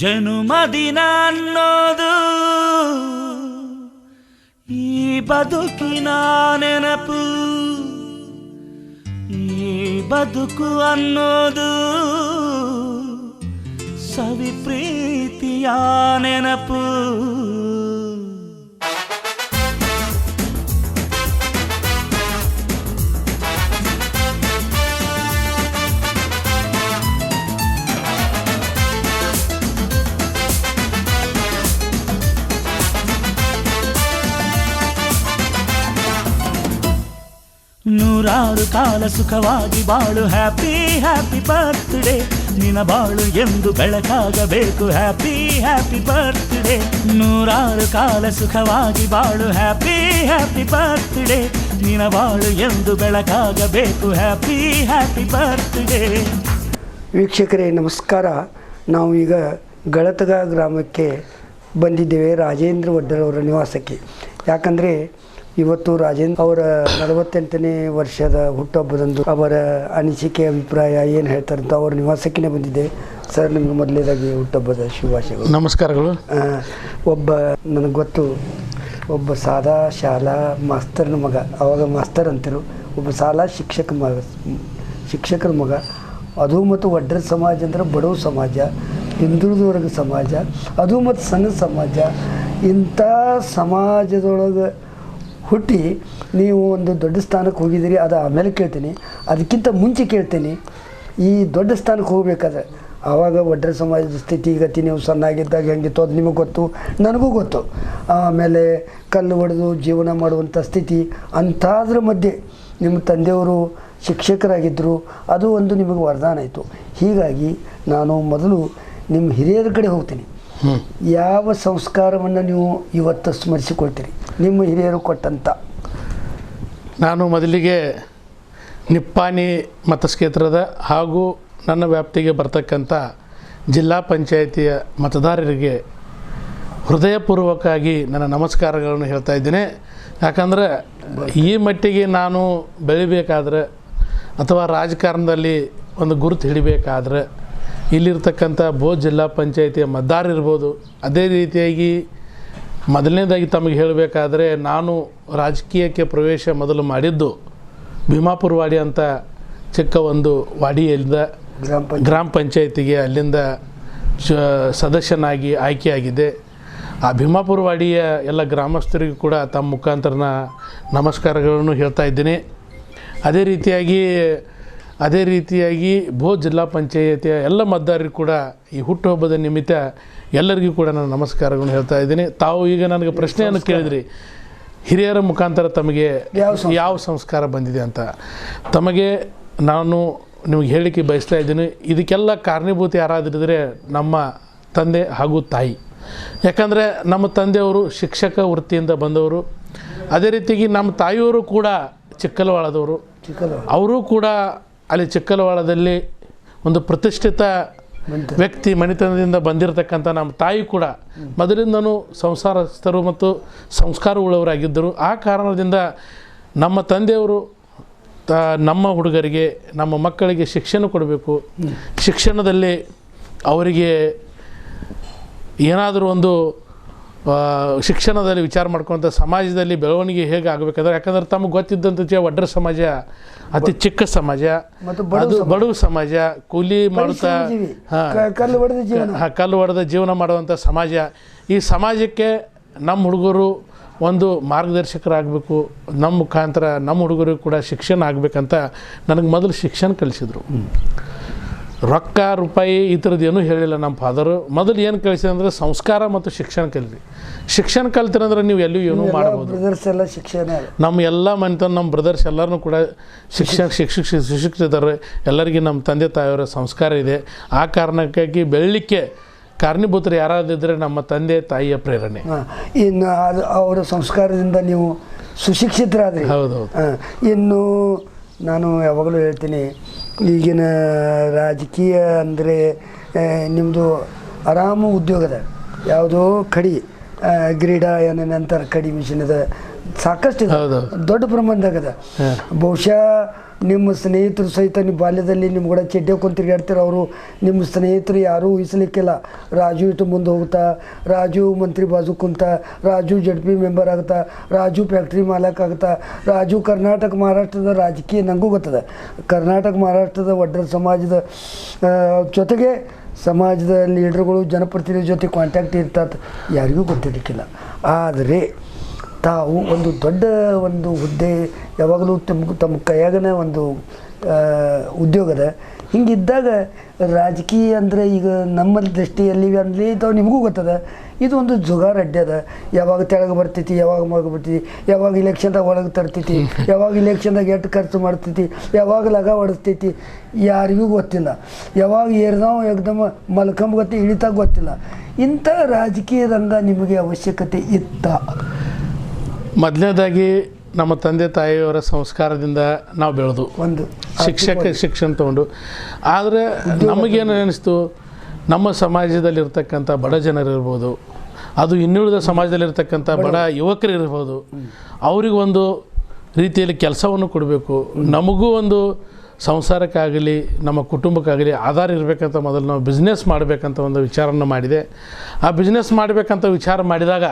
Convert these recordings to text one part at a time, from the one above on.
ಜನುಮದಿನ ಅನ್ನೋದು ಈ ಬದುಕಿನ ನೆನಪು ಈ ಬದುಕು ಅನ್ನೋದು ಸವಿ ಪ್ರೀತಿಯ ನೆನಪು ನೂರಾರು ಕಾಲ ಸುಖವಾಗಿ ಬಾಳು. ಹ್ಯಾಪಿ ಹ್ಯಾಪಿ ಬರ್ತ್ಡೇ ನಿನ ಬಾಳು ಎಂದು ಬೆಳಕಾಗಬೇಕು. ಹ್ಯಾಪಿ ಹ್ಯಾಪಿ ಬರ್ತ್ಡೇ ನೂರಾರು ಕಾಲ ಸುಖವಾಗಿ ಬಾಳು. ಹ್ಯಾಪಿ ಹ್ಯಾಪಿ ಬರ್ತ್ಡೇ ನಿನ ಬಾಳು ಎಂದು ಬೆಳಕಾಗಬೇಕು. ಹ್ಯಾಪಿ ಹ್ಯಾಪಿ ಬರ್ತ್ಡೇ ವೀಕ್ಷಕರೇ, ನಮಸ್ಕಾರ. ನಾವು ಈಗ ಗಳತಗ ಗ್ರಾಮಕ್ಕೆ ಬಂದಿದ್ದೇವೆ. ರಾಜೇಂದ್ರ ವಡ್ಡರವರ ನಿವಾಸಕ್ಕೆ. ಯಾಕಂದರೆ ಇವತ್ತು ರಾಜೇಂದ್ರ ಅವರ ನಲವತ್ತೆಂಟನೇ ವರ್ಷದ ಹುಟ್ಟುಹಬ್ಬದಂದು ಅವರ ಅನಿಸಿಕೆ ಅಭಿಪ್ರಾಯ ಏನು ಹೇಳ್ತಾರೆ ಅಂತ ಅವರ ನಿವಾಸಕ್ಕೆ ಬಂದಿದ್ದೆ. ಸರ್ ನಿಮಗೆ ಮೊದಲೇದಾಗಿ ಹುಟ್ಟುಹಬ್ಬದ ಶುಭಾಶಯಗಳು. ನಮಸ್ಕಾರಗಳು. ಒಬ್ಬ ನನಗೆ ಗೊತ್ತು ಒಬ್ಬ ಸಾದಾ ಶಾಲಾ ಮಾಸ್ತರ್ನ ಮಗ ಅವಾಗ ಮಾಸ್ತರ್ ಅಂತಿರು. ಒಬ್ಬ ಶಾಲಾ ಶಿಕ್ಷಕ ಮಗ ಶಿಕ್ಷಕರ ಮಗ. ಅದು ಮತ್ತು ಒಡ್ರ ಸಮಾಜ ಅಂದ್ರೆ ಬಡವ ಸಮಾಜ ಹಿಂದುಳಿದ ವರ್ಗ ಸಮಾಜ ಅದು ಮತ್ತು ಸಣ್ಣ ಸಮಾಜ. ಇಂಥ ಸಮಾಜದೊಳಗೆ ಹುಟ್ಟಿ ನೀವು ಒಂದು ದೊಡ್ಡ ಸ್ಥಾನಕ್ಕೆ ಹೋಗಿದ್ದೀರಿ ಅದು ಆಮೇಲೆ ಕೇಳ್ತೀನಿ. ಅದಕ್ಕಿಂತ ಮುಂಚೆ ಕೇಳ್ತೀನಿ ಈ ದೊಡ್ಡ ಸ್ಥಾನಕ್ಕೆ ಹೋಗ್ಬೇಕಾದ್ರೆ ಆವಾಗ ಒಡ್ರ ಸಮಾಜದ ಸ್ಥಿತಿ ಗತಿ ನೀವು ಸಣ್ಣಾಗಿದ್ದಾಗ ಹೆಂಗಿತ್ತು ಅದು ನಿಮಗೆ ಗೊತ್ತು ನನಗೂ ಗೊತ್ತು. ಆಮೇಲೆ ಕಲ್ಲು ಹೊಡೆದು ಜೀವನ ಮಾಡುವಂಥ ಸ್ಥಿತಿ ಅಂಥದ್ರ ಮಧ್ಯೆ ನಿಮ್ಮ ತಂದೆಯವರು ಶಿಕ್ಷಕರಾಗಿದ್ದರು ಅದು ಒಂದು ನಿಮಗೆ ವರದಾನ ಆಯಿತು. ಹೀಗಾಗಿ ನಾನು ಮೊದಲು ನಿಮ್ಮ ಹಿರಿಯರ ಕಡೆ ಹೋಗ್ತೀನಿ. ಯಾವ ಸಂಸ್ಕಾರವನ್ನು ನೀವು ಇವತ್ತು ಸ್ಮರಿಸಿಕೊಳ್ತೀರಿ? ನಿಮ್ಮ ಹಿರಿಯರು ಕೊಟ್ಟಂತ. ನಾನು ಮೊದಲಿಗೆ ನಿಪ್ಪಾಣಿ ಮತಕ್ಷೇತ್ರದ ಹಾಗೂ ನನ್ನ ವ್ಯಾಪ್ತಿಗೆ ಬರ್ತಕ್ಕಂಥ ಜಿಲ್ಲಾ ಪಂಚಾಯಿತಿಯ ಮತದಾರರಿಗೆ ಹೃದಯಪೂರ್ವಕವಾಗಿ ನನ್ನ ನಮಸ್ಕಾರಗಳನ್ನು ಹೇಳ್ತಾ ಇದ್ದೇನೆ. ಯಾಕಂದರೆ ಈ ಮಟ್ಟಿಗೆ ನಾನು ಬೆಳಿಬೇಕಾದ್ರೆ ಅಥವಾ ರಾಜಕಾರಣದಲ್ಲಿ ಒಂದು ಗುರುತು ಹಿಡಿಬೇಕಾದ್ರೆ ಇಲ್ಲಿರ್ತಕ್ಕಂಥ ಬೋ ಜಿಲ್ಲಾ ಪಂಚಾಯಿತಿಯ ಮತದಾರ ಇರ್ಬೋದು ಅದೇ ರೀತಿಯಾಗಿ ಮೊದಲನೇದಾಗಿ ತಮಗೆ ಹೇಳಬೇಕಾದ್ರೆ ನಾನು ರಾಜಕೀಯಕ್ಕೆ ಪ್ರವೇಶ ಮೊದಲು ಮಾಡಿದ್ದು ಭೀಮಾಪುರ ವಾಡಿ ಅಂತ ಚಿಕ್ಕ ಒಂದು ವಾಡಿಯಲ್ಲಿದ್ದ ಗ್ರಾಮ ಪಂಚಾಯತ್. ಗ್ರಾಮ ಪಂಚಾಯತಿಗೆ ಅಲ್ಲಿಂದ ಸದಸ್ಯನಾಗಿ ಆಯ್ಕೆಯಾಗಿದೆ. ಆ ಭೀಮಾಪುರ ವಾಡಿಯ ಎಲ್ಲ ಗ್ರಾಮಸ್ಥರಿಗೂ ಕೂಡ ತಮ್ಮ ಮುಖಾಂತರನ ನಮಸ್ಕಾರಗಳನ್ನು ಹೇಳ್ತಾ ಇದ್ದೀನಿ. ಅದೇ ರೀತಿಯಾಗಿ ಅದೇ ರೀತಿಯಾಗಿ ಭೋ ಜಿಲ್ಲಾ ಪಂಚಾಯತಿಯ ಎಲ್ಲ ಮತದಾರರಿಗೂ ಕೂಡ ಈ ಹುಟ್ಟುಹಬ್ಬದ ನಿಮಿತ್ತ ಎಲ್ಲರಿಗೂ ಕೂಡ ನಾನು ನಮಸ್ಕಾರಗಳನ್ನು ಹೇಳ್ತಾ ಇದ್ದೀನಿ. ತಾವು ಈಗ ನನಗೆ ಪ್ರಶ್ನೆಯನ್ನು ಕೇಳಿದ್ರಿ. ಹಿರಿಯರ ಮುಖಾಂತರ ತಮಗೆ ಯಾವ ಸಂಸ್ಕಾರ? ಬಂದಿದೆ ಅಂತ. ತಮಗೆ ನಾನು ನಿಮಗೆ ಹೇಳಿಕೆ ಬಯಸ್ತಾ ಇದ್ದೀನಿ. ಇದಕ್ಕೆಲ್ಲ ಕಾರಣೀಭೂತ ಯಾರಾದ್ರಿದ್ರೆ ನಮ್ಮ ತಂದೆ ಹಾಗೂ ತಾಯಿ. ಯಾಕಂದರೆ ನಮ್ಮ ತಂದೆಯವರು ಶಿಕ್ಷಕ ವೃತ್ತಿಯಿಂದ ಬಂದವರು. ಅದೇ ರೀತಿಯಾಗಿ ನಮ್ಮ ತಾಯಿಯವರು ಕೂಡ ಚಿಕ್ಕಲವಾಳದವರು. ಅವರು ಕೂಡ ಅಲ್ಲಿ ಚಿಕ್ಕಲವಾಳದಲ್ಲಿ ಒಂದು ಪ್ರತಿಷ್ಠಿತ. ವ್ಯಕ್ತಿ ಮನೆತನದಿಂದ ಬಂದಿರತಕ್ಕಂಥ ನಮ್ಮ ತಾಯಿ ಕೂಡ ಮೊದಲಿಂದನೂ ಸಂಸಾರಸ್ಥರು ಮತ್ತು ಸಂಸ್ಕಾರವುಳ್ಳವರಾಗಿದ್ದರು. ಆ ಕಾರಣದಿಂದ ನಮ್ಮ ತಂದೆಯವರು ನಮ್ಮ ಹುಡುಗರಿಗೆ, ನಮ್ಮ ಮಕ್ಕಳಿಗೆ ಶಿಕ್ಷಣ ಕೊಡಬೇಕು. ಶಿಕ್ಷಣದಲ್ಲಿ ಅವರಿಗೆ ಏನಾದರೂ ಒಂದು ಶಿಕ್ಷಣದಲ್ಲಿ ವಿಚಾರ ಮಾಡ್ಕೊಳ್ತಾ ಸಮಾಜದಲ್ಲಿ ಬೆಳವಣಿಗೆ ಹೇಗೆ ಆಗಬೇಕಂದ್ರೆ ಯಾಕಂದ್ರೆ ತಮಗೆ ಗೊತ್ತಿದ್ದಂಥ ಒಡ್ರ ಸಮಾಜ ಅತಿ ಚಿಕ್ಕ ಸಮಾಜ ಬಡವ ಅದು ಬಡವ ಸಮಾಜ ಕೂಲಿ ಮಾಡುತ್ತಾ ಪರಿಶ್ರಮಜೀವಿ. ಕಲ್ಲು ಹೊಡೆದ ಜೀವನ. ಹ, ಕಲ್ಲು ಹೊಡೆದ ಜೀವನ ಮಾಡುವಂಥ ಸಮಾಜ. ಈ ಸಮಾಜಕ್ಕೆ ನಮ್ಮ ಹುಡುಗರು ಒಂದು ಮಾರ್ಗದರ್ಶಕರಾಗಬೇಕು ನಮ್ಮ ಮುಖಾಂತರ ನಮ್ಮ ಹುಡುಗರು ಕೂಡ ಶಿಕ್ಷಣ ಆಗಬೇಕಂತ ನನಗೆ ಮೊದಲು ಶಿಕ್ಷಣ ಕಲಿಸಿದರು. ರೊಕ್ಕ ರೂಪಾಯಿ ಈ ಥರದ್ದು ಏನೂ ಹೇಳಿಲ್ಲ ನಮ್ಮ ಫಾದರು ಮೊದಲು ಏನು ಕಲಿಸಿದ್ರೆ ಸಂಸ್ಕಾರ ಮತ್ತು ಶಿಕ್ಷಣ ಕಲಿರಿ ಶಿಕ್ಷಣ ಕಲ್ತಿರಂದ್ರೆ ನೀವು ಎಲ್ಲೂ ಏನೂ ಮಾಡ್ಬೋದು ಬ್ರದರ್ಸ್ ಎಲ್ಲ ಶಿಕ್ಷಣ ನಮ್ಮ ಎಲ್ಲ ಮನೆತನ ನಮ್ಮ ಬ್ರದರ್ಸ್ ಎಲ್ಲರೂ ಕೂಡ ಶಿಕ್ಷಣ ಶಿಕ್ಷಕ ಶಿಕ್ಷಕರಿದ್ದಾರೆ ಎಲ್ಲರಿಗೆ ನಮ್ಮ ತಂದೆ ತಾಯಿಯವರ ಸಂಸ್ಕಾರ ಇದೆ. ಆ ಕಾರಣಕ್ಕಾಗಿ ಬೆಳಲಿಕ್ಕೆ ಕಾರಣೀಭೂತರು ಯಾರಾದಿದ್ದರೆ ನಮ್ಮ ತಂದೆ ತಾಯಿಯ ಪ್ರೇರಣೆ. ಇನ್ನು ಅದು ಅವರ ಸಂಸ್ಕಾರದಿಂದ ನೀವು ಸುಶಿಕ್ಷಿತರಾದ್ರಿ. ಹೌದೌದು ಹಾಂ ಇನ್ನು ನಾನು ಯಾವಾಗಲೂ ಹೇಳ್ತೀನಿ ಈಗಿನ ರಾಜಕೀಯ ಅಂದರೆ ನಿಮ್ಮದು ಆರಾಮು ಉದ್ಯೋಗದ ಯಾವುದೋ ಕಡಿ ಗ್ರೀಡಾ ಏನೇನು ಅಂತಾರೆ ಕಡಿ ಮಿಷನ್ ಅದ ಸಾಕಷ್ಟು ಇದೆ. ದೊಡ್ಡ ಪ್ರಮಾಣದಾಗ ಅದ. ಬಹುಶಃ ನಿಮ್ಮ ಸ್ನೇಹಿತರು ಸಹಿತ ನಿಮ್ಮ ಬಾಲ್ಯದಲ್ಲಿ ನಿಮ್ಮ ಕೂಡ ಚಡ್ಡೆ ಕೊಂತ ತಿರುಗಾಡ್ತೀರ. ಅವರು ನಿಮ್ಮ ಸ್ನೇಹಿತರು ಯಾರೂ ಉಹಿಸ್ಲಿಕ್ಕಿಲ್ಲ ರಾಜು ಇಟ್ಟು ಮುಂದೆ ಹೋಗ್ತಾ, ರಾಜು ಮಂತ್ರಿ ಬಾಜು ಕುಂತ, ರಾಜು ಜಡ್ ಪಿ ಮೆಂಬರ್ ಆಗ್ತಾ, ರಾಜು ಫ್ಯಾಕ್ಟ್ರಿ ಮಾಲಕ್ ಆಗ್ತಾ, ರಾಜು ಕರ್ನಾಟಕ ಮಹಾರಾಷ್ಟ್ರದ ರಾಜಕೀಯ ನನಗೂ ಗೊತ್ತದ. ಕರ್ನಾಟಕ ಮಹಾರಾಷ್ಟ್ರದ ಒಡ್ಡರ ಸಮಾಜದ ಜೊತೆಗೆ ಸಮಾಜದ ಲೀಡರ್ಗಳು ಜನಪ್ರತಿನಿಧಿ ಜೊತೆ ಕಾಂಟ್ಯಾಕ್ಟ್ ಇರ್ತದೆ ಯಾರಿಗೂ ಗೊತ್ತಿರಲಿಕ್ಕಿಲ್ಲ. ಆದರೆ ತಾವು ಒಂದು ದೊಡ್ಡ ಒಂದು ಹುದ್ದೆ ಯಾವಾಗಲೂ ತಮ್ಮ ತಮ್ಮ ಕೈಯಾಗನೇ ಒಂದು ಉದ್ಯೋಗದ ಹಿಂಗಿದ್ದಾಗ ರಾಜಕೀಯ ಅಂದರೆ ಈಗ ನಮ್ಮ ದೃಷ್ಟಿಯಲ್ಲಿ ಅಂದರೆ ತಾವು ನಿಮಗೂ ಗೊತ್ತದ. ಇದು ಒಂದು ಜುಗಾರ ಅದ. ಯಾವಾಗ ತೆಳಗೆ ಬರ್ತೈತಿ ಯಾವಾಗ ಮಗ ಬರ್ತೈತಿ ಯಾವಾಗ ಇಲೆಕ್ಷನ್ದಾಗ ಒಳಗೆ ತರ್ತೈತಿ ಯಾವಾಗ ಇಲೆಕ್ಷನ್ದಾಗ ಎಷ್ಟು ಖರ್ಚು ಮಾಡ್ತೈತಿ ಯಾವಾಗ ಲಗ ಹೊಡಿಸ್ತೈತಿ ಯಾರಿಗೂ ಗೊತ್ತಿಲ್ಲ. ಯಾವಾಗ ಏರ್ದಾವ್ ಎಕ್ದಮ ಮಲ್ಕಂಬ ಗೊತ್ತಿ ಇಳಿತಾಗ ಗೊತ್ತಿಲ್ಲ. ಇಂಥ ರಾಜಕೀಯ ರಂಗ ನಿಮಗೆ ಅವಶ್ಯಕತೆ ಇತ್ತ? ಮೊದಲನೇದಾಗಿ ನಮ್ಮ ತಂದೆ ತಾಯಿಯವರ ಸಂಸ್ಕಾರದಿಂದ ನಾವು ಬೆಳೆದು ಒಂದು ಶಿಕ್ಷಕ ಶಿಕ್ಷಣ ತಗೊಂಡು. ಆದರೆ ನಮಗೇನು ಅನಿಸ್ತು? ನಮ್ಮ ಸಮಾಜದಲ್ಲಿರ್ತಕ್ಕಂಥ ಬಡ ಜನರಿರ್ಬೋದು ಅದು ಇನ್ನುಳಿದ ಸಮಾಜದಲ್ಲಿರ್ತಕ್ಕಂಥ ಬಡ ಯುವಕರು ಇರ್ಬೋದು ಅವರಿಗೊಂದು ರೀತಿಯಲ್ಲಿ ಕೆಲಸವನ್ನು ಕೊಡಬೇಕು. ನಮಗೂ ಒಂದು ಸಂಸಾರಕ್ಕಾಗಲಿ ನಮ್ಮ ಕುಟುಂಬಕ್ಕಾಗಲಿ ಆಧಾರ ಇರಬೇಕಂತ ಮೊದಲು ನಾವು ಬಿಸ್ನೆಸ್ ಮಾಡಬೇಕಂತ ಒಂದು ವಿಚಾರವನ್ನು ಮಾಡಿದೆ. ಆ ಬಿಸ್ನೆಸ್ ಮಾಡಬೇಕಂತ ವಿಚಾರ ಮಾಡಿದಾಗ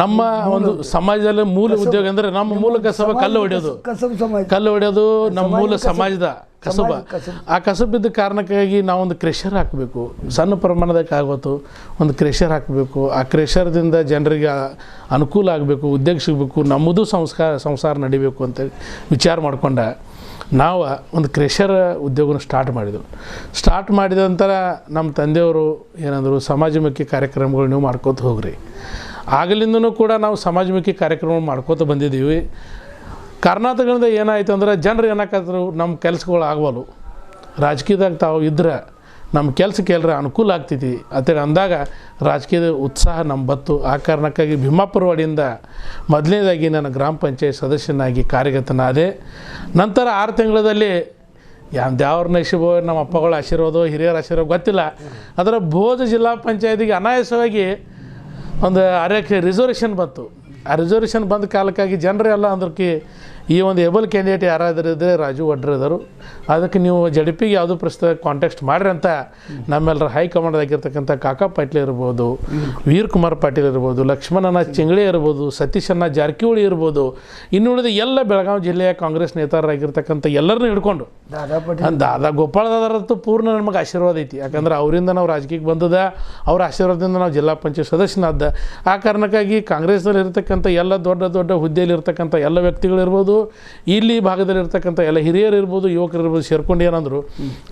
ನಮ್ಮ ಒಂದು ಸಮಾಜದಲ್ಲಿ ಮೂಲ ಉದ್ಯೋಗ ಅಂದ್ರೆ ನಮ್ಮ ಮೂಲ ಕಸಬ ಕಲ್ಲು ಹೊಡೆಯೋದು. ಕಸಬ್ ಸಮಾಜ ಕಲ್ಲು ಹೊಡೆಯೋದು ನಮ್ಮ ಮೂಲ ಸಮಾಜದ ಕಸಬ. ಸಮಾಜ ಕಸಬು. ಆ ಕಸಬಿದ್ದ ಕಾರಣಕ್ಕಾಗಿ ನಾವೊಂದು ಕ್ರೆಷರ್ ಹಾಕಬೇಕು. ಸಣ್ಣ ಪ್ರಮಾಣದಾಗ ಆಗೋತು ಒಂದು ಕ್ರೆಷರ್ ಹಾಕಬೇಕು. ಆ ಕ್ರೆಷರ್ದಿಂದ ಜನರಿಗೆ ಅನುಕೂಲ ಆಗಬೇಕು ಉದ್ಯೋಗ ಸಿಗಬೇಕು ನಮ್ಮದು ಸಂಸ್ಕಾರ ಸಂಸಾರ ನಡಿಬೇಕು ಅಂತ ವಿಚಾರ ಮಾಡಿಕೊಂಡ ನಾವು ಒಂದು ಕ್ರೆಷರ್ ಉದ್ಯೋಗನ ಸ್ಟಾರ್ಟ್ ಮಾಡಿದೆವು. ಸ್ಟಾರ್ಟ್ ಮಾಡಿದ ನಂತರ ನಮ್ಮ ತಂದೆಯವರು ಏನಂದರು ಸಮಾಜಮುಖಿ ಕಾರ್ಯಕ್ರಮಗಳು ನೀವು ಮಾಡ್ಕೋತ ಹೋಗ್ರಿ. ಆಗಲಿಂದನೂ ಕೂಡ ನಾವು ಸಮಾಜಮುಖಿ ಕಾರ್ಯಕ್ರಮ ಮಾಡ್ಕೋತ ಬಂದಿದ್ದೀವಿ. ಕರ್ನಾಟಕದಿಂದ ಏನಾಯ್ತು ಅಂದ್ರೆ ಜನರು ಏನಾಕತ್ರು ನಮ್ಮ ಕೆಲಸಗಳು ಆಗವಲ್ವು ರಾಜಕೀಯದಾಗ ತಾವು ಇದ್ರೆ ನಮ್ಮ ಕೆಲ್ಸಕ್ಕೆ ಎಲ್ಲರ ಅನುಕೂಲ ಆಗ್ತೈತಿ. ಅಂತೇಳಿ ಅಂದಾಗ ರಾಜಕೀಯದ ಉತ್ಸಾಹ ನಮ್ಮ ಬತ್ತು. ಆ ಕಾರಣಕ್ಕಾಗಿ ಭೀಮಾಪುರವಾಡಿಯಿಂದ ಮೊದಲನೇದಾಗಿ ನಾನು ಗ್ರಾಮ ಪಂಚಾಯತ್ ಸದಸ್ಯನಾಗಿ ಕಾರ್ಯಗತನಾದೆ. ನಂತರ ಆರು ತಿಂಗಳಲ್ಲಿ ಯಾವ ದೇವ್ರ ನಶಿಬೋ, ನಮ್ಮ ಅಪ್ಪಗಳ ಆಶೀರ್ವಾದ, ಹಿರಿಯರ ಆಶೀರ್ವಾದ ಗೊತ್ತಿಲ್ಲ. ಅದರ ಬೋಧ ಜಿಲ್ಲಾ ಪಂಚಾಯತಿಗೆ ಅನಾಯಾಸವಾಗಿ ಒಂದು ಅರ್ಯಕ್ಕೆ ರಿಸರ್ವೇಷನ್ ಬಂತು. ಆ ರಿಸರ್ವೇಷನ್ ಬಂದ ಕಾಲಕ್ಕಾಗಿ ಜನರೆಲ್ಲ ಅಂದ್ರಕ್ಕೆ ಈ ಒಂದು ಏಬಲ್ ಕ್ಯಾಂಡಿಡೇಟ್ ಯಾರಾದರೂ ಇದ್ದರೆ ರಾಜು ಒಡ್ರ್ ಇದ್ದರು. ಅದಕ್ಕೆ ನೀವು ಜಡಿಪಿಗೆ ಯಾವುದು ಪ್ರಸ್ತುತ ಕಾಂಟ್ಯಾಕ್ಟ್ ಮಾಡ್ರಿ ಅಂತ ನಮ್ಮೆಲ್ಲರ ಹೈಕಮಾಂಡ್ದಾಗಿರ್ತಕ್ಕಂಥ ಕಾಕಾ ಪಾಟೀಲ್ ಇರ್ಬೋದು ವೀರ್ ಕುಮಾರ್ ಪಾಟೀಲ್ ಇರ್ಬೋದು ಲಕ್ಷ್ಮಣನ ಚಿಂಗಳಿ ಇರ್ಬೋದು ಸತೀಶಣ್ಣ ಜಾರಕಿಹೊಳಿ ಇರ್ಬೋದು ಇನ್ನುಳಿದ ಎಲ್ಲ ಬೆಳಗಾವಿ ಜಿಲ್ಲೆಯ ಕಾಂಗ್ರೆಸ್ ನೇತಾರರಾಗಿರ್ತಕ್ಕಂಥ ಎಲ್ಲರನ್ನೂ ಹಿಡ್ಕೊಂಡು. ದಾದಾ ಗೋಪಾಲ್ ದಾದಾ ಪೂರ್ಣ ನಮಗೆ ಆಶೀರ್ವಾದ ಐತಿ. ಯಾಕಂದ್ರೆ ಅವರಿಂದ ನಾವು ರಾಜಕೀಯಕ್ಕೆ ಬಂದದ ಅವ್ರ ಆಶೀರ್ವಾದದಿಂದ ನಾವು ಜಿಲ್ಲಾ ಪಂಚಾಯತ್ ಸದಸ್ಯನಾದ. ಆ ಕಾರಣಕ್ಕಾಗಿ ಕಾಂಗ್ರೆಸ್ನಲ್ಲಿ ಇರತಕ್ಕಂಥ ಎಲ್ಲ ದೊಡ್ಡ ದೊಡ್ಡ ಹುದ್ದೆಯಲ್ಲಿ ಇರ್ತಕ್ಕಂಥ ಎಲ್ಲ ವ್ಯಕ್ತಿಗಳಿರ್ಬೋದು ಇಲ್ಲಿ ಭಾಗದಲ್ಲಿ ಇರ್ತಕ್ಕಂಥ ಎಲ್ಲ ಹಿರಿಯರು ಇರ್ಬೋದು, ಯುವಕರು ಇರ್ಬೋದು, ಸೇರ್ಕೊಂಡು ಏನಂದರು,